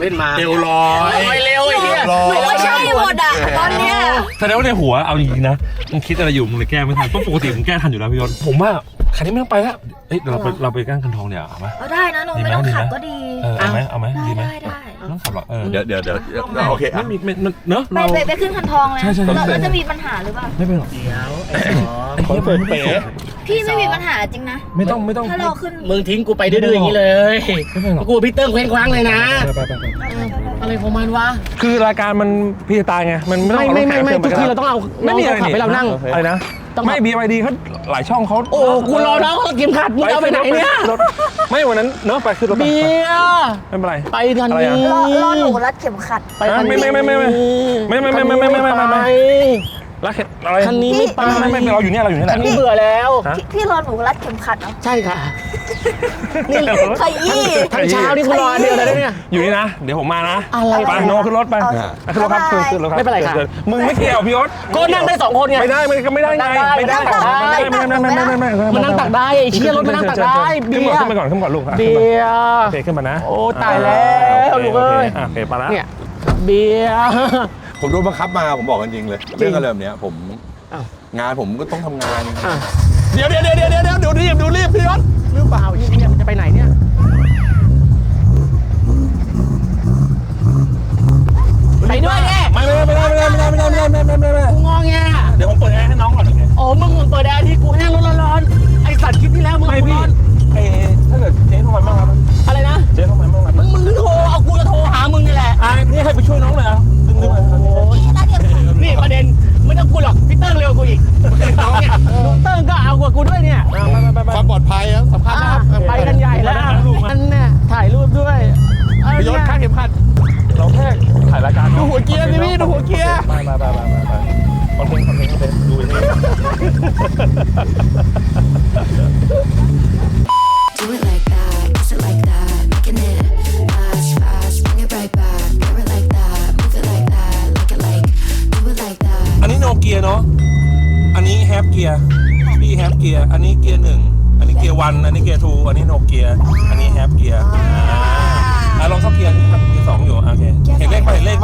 Speaker 4: เล่นมา
Speaker 3: เอวลอย
Speaker 4: ไปเร็วไอ้เหี้ย
Speaker 3: ลอย
Speaker 5: ไม่ใช่หมดอะตอนเนี้ย
Speaker 2: แสดงว่าในหัวเอาจริงๆนะมึงคิดอะไรอยู่มึงเลยแก้ไม่ทันเพราะปกติมึงแก้ทันอยู่แล้วพี่ยศผมว่าคันนี้ไม่ต้องไปแล้วเอ้ยเดี๋ยวเราไปเราไปก้านคันทองเดี๋ยวเอาไหม
Speaker 5: เอาได้นะหนูไม่ต้องขับก็ดี
Speaker 2: เออเอาไหมเอาไหม
Speaker 5: ได้
Speaker 2: ดีไหม
Speaker 5: ได้ได้
Speaker 2: ไม่ ต้องขับหรอกเออ
Speaker 3: เดี๋ยวเดี๋ยวเดี๋ยวโอเค
Speaker 2: ไม่
Speaker 3: อะ
Speaker 2: มีไม่มันเนอะ
Speaker 5: ไป
Speaker 2: เรา
Speaker 5: ไปไปขึ้นคันทองเลย
Speaker 2: ใช่ใช่ใช่
Speaker 5: เราเราจะมีปัญหาหรือเปล่า
Speaker 2: ไม่เป็นหรอก
Speaker 4: เดี๋ยวไอ้สอง
Speaker 2: ไอ้เหี้ยเปิดเป๋
Speaker 5: พี่ไม่มีปัญหาจริงนะ
Speaker 2: ไม่ต้องไม่ต้อง
Speaker 5: ถ้าเราขึ้น
Speaker 4: มึงทิ้งกูไปดื้อๆอย่างนี้เลย
Speaker 2: ไม่เป็นหรอก
Speaker 4: กูพี่เติ้งเคว้งคว้างเลยนะ
Speaker 2: ไปไปไปไป
Speaker 4: อะไรของมันวะ
Speaker 2: คือรายการมันพี่จะตายไงมันไม่ต้อง
Speaker 4: ไม่
Speaker 2: เอา
Speaker 4: ไม่
Speaker 2: รถ
Speaker 4: ไม่
Speaker 2: แข่ง
Speaker 4: ไม่
Speaker 2: เครื่อง
Speaker 4: ทุกทีเราต้องเอา
Speaker 2: ไม่มีอะไร
Speaker 4: น้องเขาขับให้เรานั่ง
Speaker 2: อะไรนะ
Speaker 4: ต้อง
Speaker 2: ไม่ BYD เขาหลายช่องเขา
Speaker 4: โอ้กูรอน้องเขาเข็มขัดมึงเอาไปไหนเนี่ย
Speaker 2: รถไม่วันนั้นเนอะไปขึ้นรถไป
Speaker 4: เบียร์
Speaker 2: ไม่เป็นไร
Speaker 4: ไปทัน
Speaker 2: อะไร
Speaker 4: นี้
Speaker 2: อะ
Speaker 5: รอรอหนูรัดเข็มขัด
Speaker 4: ไปทัน
Speaker 2: ไม่
Speaker 4: นี้
Speaker 2: ไม่ไม่ไม่ไม่ไม่ไม่ไม่ไม่ไม่ไม่ไม่ ไม่แล้วอะไร
Speaker 4: คันนี้ไม่ไป
Speaker 2: ไม่ไม่ไม่เราอยู่เนี่ยเราอยู่นี่แห
Speaker 4: คั
Speaker 2: ละ
Speaker 4: นนี้เบื่อแล้ว
Speaker 2: ฮะ
Speaker 5: พี่พี่รอหนูรัดเข็มขัดเนาะ
Speaker 4: ใช่ค่ะ
Speaker 5: ขยี้
Speaker 4: ทั้งเช้านี่คุณรออันเดียวเลยนะเนี่ย
Speaker 2: อยู่นี่นะ เดี๋ยวผมมานะ
Speaker 4: อะไร
Speaker 2: ไปโนขึ้นรถไป
Speaker 5: เอา
Speaker 2: ขึ้นรถครับขึ้นขึ้นรถครับ
Speaker 4: ไม่เป็นไรค่ะ
Speaker 2: ชิญมึงไม่เกี่ยวพี่ยศ
Speaker 4: ก็นั่งได้สองคนไง
Speaker 2: ไม่ได้ไม่ก็ไม่ได้ไงไม่ได้
Speaker 4: นั่งได้
Speaker 2: ไม่ได้ไม่ได้ไม่ได้ไม่ได้ไม่ได้
Speaker 4: มันนั่งตักได้ไอ้เชี่ยรถมันนั่งตักได้ เบี
Speaker 2: ขึ้น
Speaker 4: ย
Speaker 2: ก่อน
Speaker 4: ร์
Speaker 2: ขึ้นไปก่อนขึ้นไปก่อนลูกอะ
Speaker 4: เบียร์
Speaker 2: โอเคขึ้นมานะ
Speaker 4: โอ้ตายแล้ว
Speaker 2: โอเค
Speaker 4: ลูกเอ้ย
Speaker 2: โอเคอะโอเคไปละ
Speaker 4: เนี่ย เบียร์
Speaker 3: ผมโดนบังคับมาผมบอกกันจริงเลย เรื่องอะไรแบบเนี้ยผม
Speaker 4: อ้าว
Speaker 3: งานผมก็ต้องทำงาน
Speaker 4: อะ
Speaker 3: เดี๋ยวเดี๋ยวเดี๋ยวเดี๋ยวเดี๋ยวเดี๋ยวรีบเดี๋ยวรีบพี่ยศ
Speaker 4: หรือเปล่ายี่เนี่ยมันจะไปไหนเนี่ย ไปด้วยแน่
Speaker 2: ไม่ไม่ไม่ได้ไม่ได้ไม่ได้ไม่ได้ไม่ได้ไม่ได้ไม่ได้ไม่ได้
Speaker 4: กูงอแง
Speaker 2: เดี๋ยวผมเปิดแอร์ให้น้องก่อนโอเค
Speaker 4: โอ้มึงมึงเปิดแอร์ที่กูแห้งร้อนๆไอสัตว์คลิปที่แล้วมึง
Speaker 2: ไม่
Speaker 4: กู
Speaker 2: พี่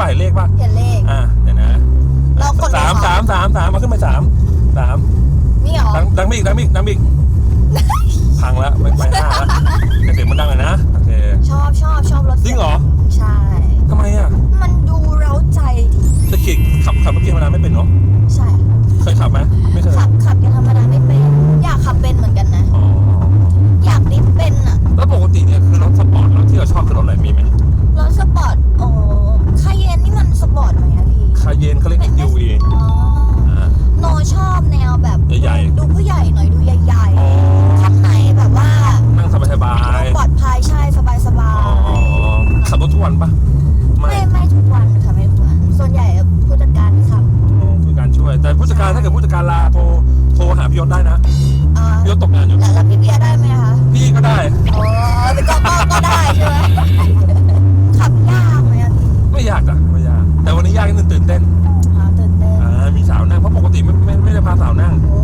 Speaker 2: ป่ะ
Speaker 5: เห็
Speaker 4: นเล
Speaker 3: ข
Speaker 2: ป่ะเห็นเลขป่ะเห็นเลข อ่าเดี๋ยวนะ
Speaker 5: เรากด
Speaker 2: สาม
Speaker 5: เลยเหรอ
Speaker 2: สามสามสามมาขึ้นไปสามสาม
Speaker 5: นี่เหรอ
Speaker 2: ดังดังไปอีกดังไปอีกดังไปอีกพังแล้วไปไปห้าแล้วแต่เสียงมันดังเลยนะโอเค
Speaker 5: ชอบชอบชอบรถ
Speaker 2: จริงเหรอ
Speaker 5: ใช่
Speaker 2: ทำไมอะ
Speaker 5: มันดูเร้าใจดี
Speaker 2: ตะเกียบขับขับเมื่อกี้ธรรมดาไม่เป็นเนาะ
Speaker 5: ใช่
Speaker 2: เคยขับไหมไม่เคย
Speaker 5: ขับขับกันธรรมดาไม่เป็น อยากขับเป็นเหมือนกันนะ
Speaker 2: อ๋อ
Speaker 5: อยากดิฟเป็นอะ
Speaker 2: แล้วปกติเนี่ยคือรถสปอร์ตรถที่เราชอบคือรถอะไรมีไหม
Speaker 5: รถสปอร์ตโอ้คาเยนนี่มันสปอร์ตไหมอะพี่
Speaker 2: คา เยนเขาเรียก SUV
Speaker 5: อ๋อ
Speaker 2: อ่า
Speaker 5: โนชอบแนวแบบ
Speaker 2: ใหญ่ๆ
Speaker 5: ดูผู้ใหญ่หน่อยดูใหญ่
Speaker 2: อ๋อ
Speaker 5: ๆข้างในแบบว่า
Speaker 2: นั่งสบายสบาย
Speaker 5: ปลอดภัยใช่สบายสบา
Speaker 2: อ๋อยขับรถทุกวันปะไม่
Speaker 5: ไม่ไม่ทุกวันค่ะไม่ทุกวันส่วนใหญ่ผู้จัดการขับ
Speaker 2: อ๋อผู้จัดการช่วย แต่ผู้จัดการถ้าเกิดผู้จัดการลาโทรโทรหาพี่ยศได้นะ
Speaker 5: อ่า
Speaker 2: พี่ยศตกงานอยู่
Speaker 5: แล้วแล้วพี่เบียร์ได้ไหมคะ
Speaker 2: พี่ก็ได้
Speaker 5: อ๋อแต่ก็ก็ก็ได้ใช่ไหมขับยากไหมอะพี่
Speaker 2: ไม่ยากอะไม่ยากแต่ วันนี้ยากนิดนึงตื่นเต้น
Speaker 5: อ๋อตื่นเต้น
Speaker 2: อ่ามีสาวนั่งเพราะปกติไม่ไม่ไม่ได้พาสาวนั่ง
Speaker 5: โอ้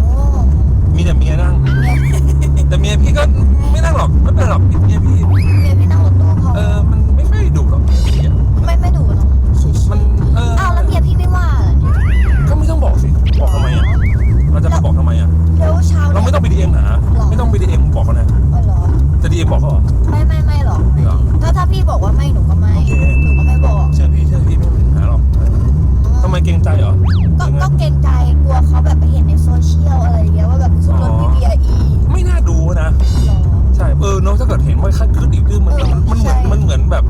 Speaker 2: มีแต่เมียนั่ง
Speaker 5: เมีย
Speaker 2: แต่เมียพี่ก็ไม่นั่งหรอกไม่เป็นไรหรอกเมียพี่
Speaker 5: เมียพี่นั่งรถตู้เขา
Speaker 2: เออมันไม่ค่อยดุหรอกพี่อะ
Speaker 5: ไม่ไม่ดุเนาะเฉยๆ
Speaker 2: มันเออ
Speaker 5: อ้าวแล้วเมียพี่ไม่ว่าเหรอเนี่ย
Speaker 2: ก็ไม่ต้องบอกสิบอกทำไมอะเราจะมาบอกทำไมอะ
Speaker 5: แล้วเช้า
Speaker 2: เราไม่ต้องไปดีเอ็มหาไม่ต้องไปดีเอ็มบอกเขานะ
Speaker 5: อ๋อเหรอ
Speaker 2: จะดีเอ็มบอกเขาเหรอ
Speaker 5: ไม่ไม่ไม่หรอกไม่
Speaker 2: เหรอ
Speaker 5: ถ้าถ้าพี่บอกว่าไม่หนูก็ไม่
Speaker 2: โอเค
Speaker 5: ไม
Speaker 2: เกรงใจเหรอ
Speaker 5: ก็ก็เกรงใจกลัวเขาแบบไปเห็นในโซเชียลอะไรอย่างเงี้ยว่าแบบขึ้นรถพี่เบียร์อี
Speaker 2: ไม่น่าดูนะ
Speaker 5: หรอ
Speaker 2: ใช่เออเนอะถ้าเกิดเห็นว่าขั้นขึ้นอีกดื้อมันมันมันเหมือน
Speaker 5: ใช่
Speaker 2: มันเหมือนแบบ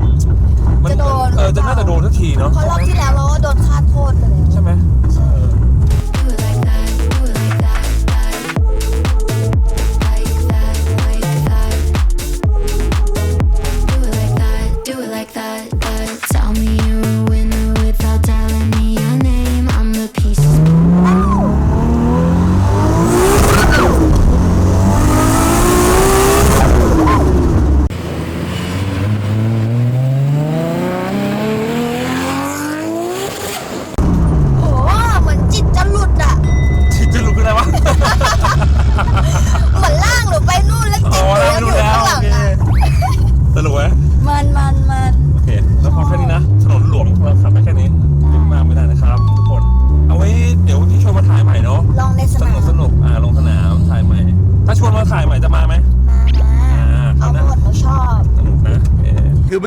Speaker 2: มั
Speaker 5: จะโดน
Speaker 2: เออจะน่าจะโดนสักทีเนาะ
Speaker 5: เพราะรอบที่แล้วเราก็โดนค่าโทษไปแล้ว
Speaker 2: ใช่ไหม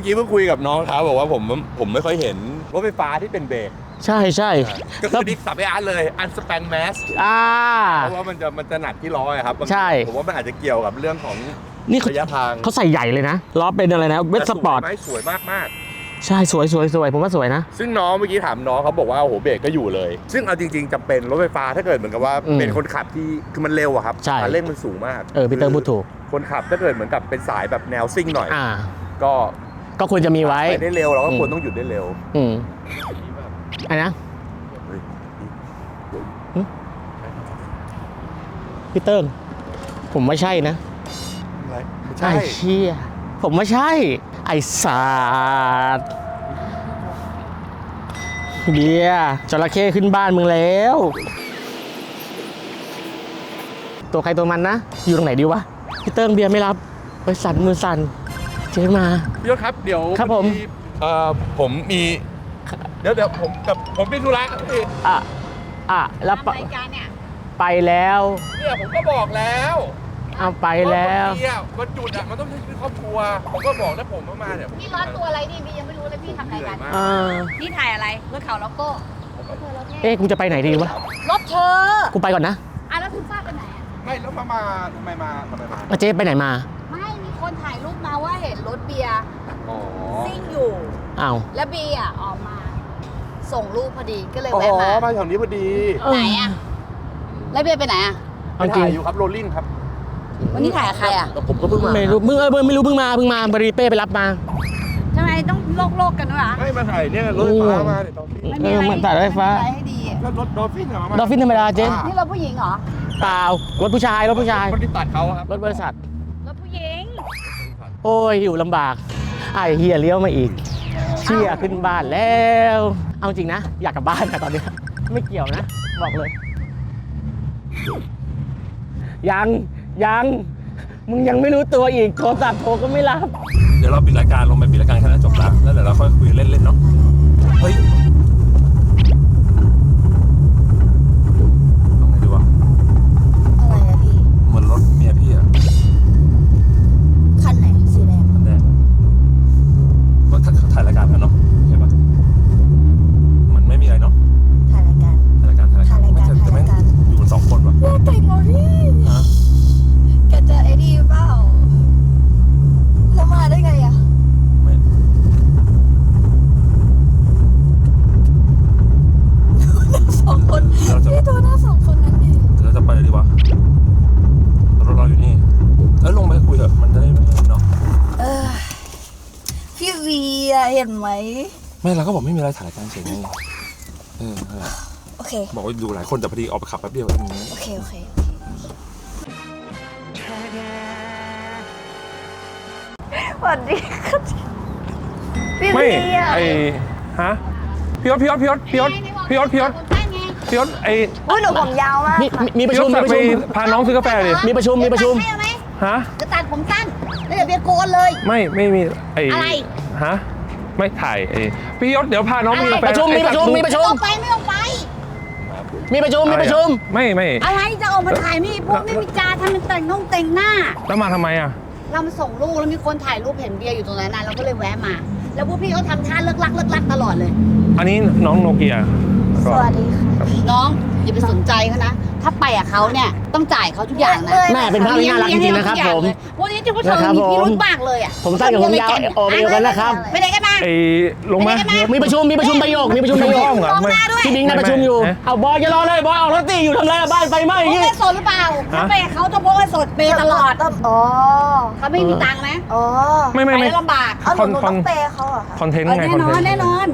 Speaker 3: กี้เพิ่งคุยกับน้องเขาบอกว่าผมผมไม่ค่อยเห็นรถไฟฟ้าที่เป็นเบรก
Speaker 4: ใช่ใช่
Speaker 3: ก็คือดิสับไออาร์เลยอันสแปนแมส
Speaker 4: อ่า
Speaker 3: เพราะว่ามันจะมันจะหนักที่ล้ออะครับบางที
Speaker 4: ใช่
Speaker 3: ผมว่ามันอาจจะเกี่ยวกับเรื่องของ
Speaker 4: นี่เขา
Speaker 3: ระยะทาง
Speaker 4: เขาใส่ใหญ่เลยนะล้อเป็นอะไรนะเวทสปอร์ต
Speaker 3: แต่สวยไหมสวยมากมาก
Speaker 4: ใช่สวยสวยสวยผมว่าสวยนะ
Speaker 3: ๆซึ่งน้องเมื่อกี้ถามน้องเขาบอกว่าโอ้โหเบรกก็อยู่เลย ซึ่งเอาจริงๆจำเป็นรถไฟฟ้าถ้าเกิดเหมือนกับว่า
Speaker 4: อืม
Speaker 3: เป็นคนขับที่คือมันเร็วอะครับ
Speaker 4: ใช่
Speaker 3: คันเร่งมันสูงมาก
Speaker 4: เออพี่เตอร์พูดถูก
Speaker 3: คนขับถ้าเกิดเหมือนกับเป็นสายแบบแนวซิ่งหน่อย
Speaker 4: อ่า
Speaker 3: ก็
Speaker 4: ก็ควรจะมีไว้
Speaker 3: ไปได้เร็วเราก็
Speaker 4: อืม
Speaker 3: ควรต้องหยุดได้เร็ว
Speaker 4: อืมอันนะ
Speaker 3: เฮ้ย
Speaker 4: พี่เติ้งผมไม่ใช่นะ
Speaker 3: อะไรไม่
Speaker 4: ไอ้
Speaker 3: ใช่
Speaker 4: เชี่ยผมไม่ใช่ ไอ้ศาสตร์เบียร์จระเข้ขึ้นบ้านมึงแล้ว ตัวใครตัวมันนะ อยู่ตรงไหนดีวะพี่เติ้งเบียร์ไม่รับไปสั่นมือสั่น เจ๊มา
Speaker 3: พี่ยศครับเดี๋ยว
Speaker 4: ครับผม
Speaker 3: พอดีเอ่อผมมี เดี๋ยวเดี๋ยวผมกับผมไปธุระพี่
Speaker 4: อะอะแล้วไปไปแล้ว
Speaker 3: เนี่ยผมก็บอกแล้ว
Speaker 4: เอาไปแล้วา
Speaker 3: บางทีอะวันจุดอะมันต้องใช้ชีวิตครอบครัว ผมก็บอกแล้วผมมามาเนี่ย
Speaker 7: นี่ร้อนตัวอะไรนี่บียังไม่รู้เลยพี่ทำอะไร
Speaker 3: เหนื่
Speaker 7: กั
Speaker 3: อนยมาก
Speaker 4: อ่า
Speaker 7: นี่ถ่ายอะไรรถเขาแล้วก็
Speaker 4: เอ๊ะกูจะไปไหนดีวะ
Speaker 7: รถเธอ
Speaker 4: กูไปก่อนนะ
Speaker 7: อะแล้วคุณฟ้าไปไหนอะ
Speaker 3: ไม่แล้วมามาทำไมมาทำไมมา
Speaker 4: อะเจ๊ไปไหนมา
Speaker 7: ไม่มีคนถ่ายรูปมาว่าเห็นรถเบียร์
Speaker 3: อ๋อ
Speaker 7: ซิ่ง อยู่
Speaker 4: อ้าว
Speaker 7: แล้วเบียร์อะออกมา ส่งรูปพอดีก็เลย
Speaker 3: อ๋อ
Speaker 7: แวะมา
Speaker 3: มาแถวนี้พอดี
Speaker 7: ไหนอะ แล้วเบียร์ไปไหนอะ
Speaker 3: ไป
Speaker 4: เอาจริง
Speaker 3: ถ่ายอยู่ครับโรลลิ่งครับ
Speaker 7: วันนี้ถ่ายกับใครอะ
Speaker 3: แต่ผมก็เพิ่งมา
Speaker 4: ไม่รู้มึงเออไม่รู้เพิ่งมาเพิ่งมาบริเป้ไปรับมา
Speaker 7: ทำไมต้องโลกโลกๆกันด้วยอะ
Speaker 3: ไม่มาถ่ายเนี่ยรถไฟฟ้ามาเนี่ยดอฟฟิน
Speaker 7: ไม่มีอะไร
Speaker 4: เออมันถ่ายรถไฟฟ้า
Speaker 7: ม่มีอะไรให้ดีอะ
Speaker 3: ก็รถดอฟฟินเหรอมา
Speaker 4: ดอฟฟินธรรมดาเจ๊
Speaker 3: อ่า
Speaker 7: นี่รถผู้หญิงเหรอ
Speaker 4: เปล่ารถผู้ชายรถผู้ชาย
Speaker 3: คนที่ตัดเขาอะครับ
Speaker 4: รถบริษัท
Speaker 7: รถผู้หญิง
Speaker 4: โอ้ยอยู่ลำบากไอ้เฮียเลี้ยวมาอีกเชียขึ้นบ้านแล้ว เอาจริงนะ อยากกลับบ้านนะตอนเนี้ยไม่เกี่ยวนะ บอกเลย ยังยัง มึงยังไม่รู้ตัวอีกโทรศัพท์โทรก็ไม่รับ
Speaker 2: เดี๋ยวเราปิดรายการลงไปปิดรายการแค่นั้นจบละแล้วเดี๋ยวเราค่อย ไม่เราก็บอกไม่มีอะไรถ่ายรายการเฉยไงเออนั่นแหละ
Speaker 5: โอเค
Speaker 2: บอกว่าดูหลายคนแต่พอดีออกไปขับแป๊บเดียวเอง
Speaker 5: โอเค โอเค สวัสดีครับพี่
Speaker 2: ไม่
Speaker 5: วีอะ
Speaker 2: ไอฮะพี่ยศพี่ยศพี่ยศพี่ยศพี่ยศพี่ยศพี่ยศไอ
Speaker 5: อุ้ยหนูผมยาวมาก
Speaker 4: มีมีมีประ
Speaker 2: พี่ย
Speaker 4: ชุ
Speaker 2: ศ
Speaker 4: มมี
Speaker 2: ฝาก
Speaker 4: ประ
Speaker 2: ไป
Speaker 4: ชุม
Speaker 2: พาน้องซื้อกาแฟดิ
Speaker 4: มีประชุมมีประชุม
Speaker 7: ใช่ไหม
Speaker 2: ฮะ
Speaker 7: จะตัดผมสั้น แล้วเดี๋ยวเบียร์โกนเลย
Speaker 2: ไม่ไม่มีไอ
Speaker 7: อะไร
Speaker 2: ฮะ ไม่ถ่ายไอพี่ยศเดี๋ยวพาน้องไปกินกาแฟ
Speaker 4: ประชุมมีประชุมมีประชุม
Speaker 7: ต้องไปไม่ต้องไป
Speaker 4: มีประชุมมีประชุม
Speaker 2: ไม่ไม่
Speaker 7: อะไรจะออกมาถ่ายนี่พวกไม่มีจาทำเป็นแต่งน้องแต่งหน้า
Speaker 2: แล้วมาทำไมอะ
Speaker 7: เรามาส่งลูกแล้วมีคนถ่ายรูปเห็นเบียร์อยู่ตรงนั้นนะเราก็เลยแวะมา แล้วพวกพี่เขาทำท่าเลิกลักเลิกลักตลอดเลย
Speaker 2: อันนี้น้องโนเกีย
Speaker 5: สวัสดีค่ะ
Speaker 7: น้องอย่าไปสนใจเขานะ ถ้าไปกับเขาเนี่ยต้องจ่ายเขาทุกอย่างนะ
Speaker 4: แม่เป็นภาพที่น่ารักจริงๆนะครับผม
Speaker 7: พวกนี้จะผู้ชม
Speaker 4: นะครับ
Speaker 7: มีพิรุธ
Speaker 4: ผม
Speaker 7: มากเลยอะ
Speaker 4: ผมสั้นกับผมยาวออกเดียวกันนะครับ
Speaker 7: ไปไหนกันมา
Speaker 2: ไอลงมา
Speaker 7: ไม่ได้
Speaker 4: มีประชุมมีประชุมประโยคมีประชุมประโยค
Speaker 2: ห้องเหรอ
Speaker 7: มอง
Speaker 2: ไม่
Speaker 7: หน้าด้วย
Speaker 4: พี่บิงในประชุมอยู่
Speaker 2: ฮะ
Speaker 4: เอาบอยจะรอเลยบอยออกรถตีอยู่ทำไรอะบ้านไฟไหม้อ
Speaker 7: พ
Speaker 4: ย่าง
Speaker 7: ก
Speaker 4: งี้
Speaker 7: เงินสดหรือเปล่า
Speaker 2: ฮะ
Speaker 7: ถ้าไปกับเขาต้องพกเงินสดเปย์ตลอด
Speaker 5: อ๋อ
Speaker 7: เขาไม่มีตังค์นะ
Speaker 5: อ๋อ
Speaker 2: ไม่
Speaker 7: ไป
Speaker 2: ไม่ไม่
Speaker 7: แล้วลำบาก
Speaker 5: เอาหนูหนู
Speaker 2: คอน
Speaker 5: ต้องเปย์เขาเหรอคะ
Speaker 2: คอนเทนต์
Speaker 7: เออ
Speaker 2: ไง
Speaker 7: แน่
Speaker 2: คอน
Speaker 7: นอ
Speaker 2: เท
Speaker 7: น
Speaker 2: นต์
Speaker 7: แน่นอน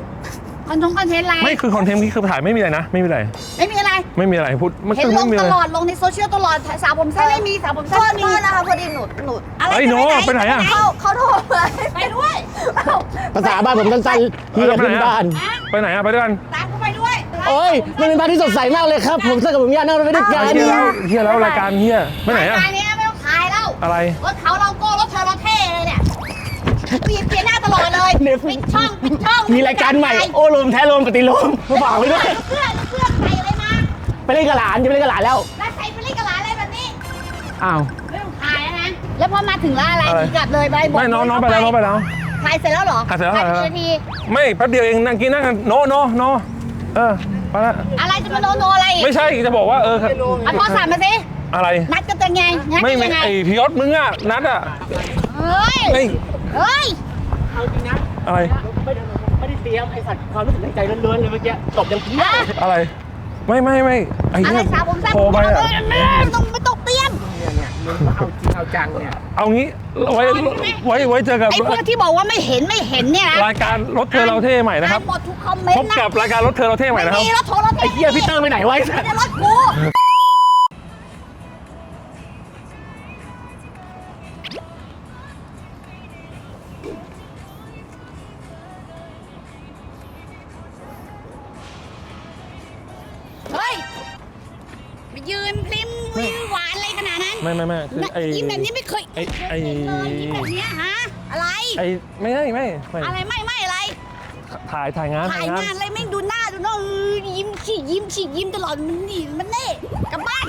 Speaker 7: คอนทงคอนเทนต์อะไร
Speaker 2: ไม่คือคอนเทนต์ที่คือถ่ายไม่มีอะไรนะ ไม่มีอะไร
Speaker 7: ไม่มีอะไร
Speaker 2: ไม่มีอะไรพูดมัน
Speaker 7: เห็น
Speaker 2: คือ
Speaker 7: ล
Speaker 2: ไม่
Speaker 7: ง
Speaker 2: มี
Speaker 7: ต
Speaker 2: อะไร
Speaker 7: ลอดลงในโซเชียลตลอดสาวผมสั้นไม่มีสาวผม
Speaker 5: โท
Speaker 7: สั้น
Speaker 5: ษ
Speaker 7: ไม่
Speaker 5: โท
Speaker 7: มี
Speaker 5: ษนะคะพอดีหนูหนู
Speaker 7: อะไร
Speaker 2: เอ้ย
Speaker 7: จะ
Speaker 2: โน้ไปไหนอะ
Speaker 5: เขาเขาโทรมา
Speaker 7: ไปด้วย
Speaker 4: ภาษาบ้านผมสั้นๆเฮียขึ้นบ้าน
Speaker 7: อะ
Speaker 2: ไปไหนอะไปด้วยกัน
Speaker 7: ตามกูไปด้วย
Speaker 4: โอ้ย มันเป็นบ้านที่สดใสมากเลยครับ ผมเสื้อกับผมยาวนั่งรถไปด้วยกัน
Speaker 2: เฮียแล้วเฮียแล้วรายการเฮียไปไหนอะ
Speaker 7: รายการนี้ไม่ต้องถ่ายแล้ว
Speaker 2: อะไร
Speaker 7: รถเขาเราโก้รถเธอเราเท่เลยเนี่ยเปลี่ยนเปลี่ยนหน้า ตลอดเลย
Speaker 4: เนี่ย
Speaker 7: ปิดช่องปิดช่อง
Speaker 4: มีรายการใหม่ โอ้ลมแท้ลมปฏิโลมมาฝากไว้ด้วย
Speaker 7: เพื่อนเพื่อนใส่อะไรมา
Speaker 4: ไปเล่นกับหลานจะไปเล่นกับหลานแล้ว
Speaker 7: แล้วใส่ไปเล่นกับหลานอะไรแบบนี้
Speaker 4: อ้าว
Speaker 7: ไม่ต้องถ่ายแล้วนะแล้วพอมาถึงแล้วอะไร
Speaker 2: อะไร
Speaker 7: หนีกลับเลยใบบอก
Speaker 2: ไม่น้องน้องไปแล้วน้องไปแล้ว
Speaker 7: ฮถ่ายเสร็จแล้วเหรอ
Speaker 2: ถ่ายเสร็จแล้ว
Speaker 7: ถ่าย
Speaker 2: เหรอ
Speaker 7: กี่นาที
Speaker 2: ไม่แป๊บเดียวเองนั่งกินนั่งกันโนโนโนเออไปละ
Speaker 7: อะไรจะมาโนโนอะไรอีก
Speaker 2: ไม่ใช่จะบอกว่าเออ
Speaker 7: เอาโทรศัพท์มาสิ
Speaker 2: อะไร
Speaker 7: นัดกันจะไงนัด
Speaker 2: ไม่
Speaker 7: กัน
Speaker 2: ไม่
Speaker 7: ยังไง
Speaker 2: ไอพี่ยศมึงอะนัดอะ
Speaker 7: เฮ้ย
Speaker 2: ไม่
Speaker 7: เฮ้ย
Speaker 4: เอาจริงนะ
Speaker 2: อะไร
Speaker 4: ไม่ได้ไม่ได้เตรียมไอสัตว์ความรู้สึกในใจล้วนๆเลยเมื่อกี้ตบยังเพี้ย
Speaker 7: อะ
Speaker 2: อะไร ไม่ไม่ไม่ไอ้
Speaker 7: อะไร
Speaker 2: เนี่ย
Speaker 7: สาวผมแซ่บ
Speaker 2: โทรไปอะ
Speaker 7: ไม่ต้องไม่ต้องเตรียม
Speaker 4: เนี่ยเนี่ยมึงก็เอาจริงเอาจังเนี่ย
Speaker 2: เอางี้ไว้ไว้ไว้เจอกับ
Speaker 7: ไอ้พวกที่บอกว่าไม่เห็นไม่เห็นเนี่ยนะ
Speaker 2: รายการรถเธอเราเท่ใหม่นะครับ
Speaker 7: อ่าหมดทุกคอมเมน
Speaker 2: พบ
Speaker 7: ต์นะ
Speaker 2: กับรายการรถเธอเราเท่ใหม่
Speaker 7: ไม่
Speaker 2: นะครับ
Speaker 7: มีรถโทรรถ
Speaker 4: ไอ้เหี้ยพี่เตอร์ไปไหนวะไอ้สัตว์
Speaker 7: ไม่ได้รถกู
Speaker 2: คือไอ้
Speaker 7: ยิ้มแบบนี้ไม่เคย
Speaker 2: ไอ้ไอ้
Speaker 7: เห็นเลยยิ้มแบบเนี้ยฮะอะไร
Speaker 2: ไอ้ไม่ไม่ไม่ไม่
Speaker 7: อะไรไม่ไม่อะไร
Speaker 2: ถ่ายถ่ายงาน
Speaker 7: ถ่ายงานอะไรไม่งดูหน้าดูหน้าเออยิ้มฉี่ยิ้มฉี่ยิ้มตลอดมันนี่มันเน่กลับบ้าน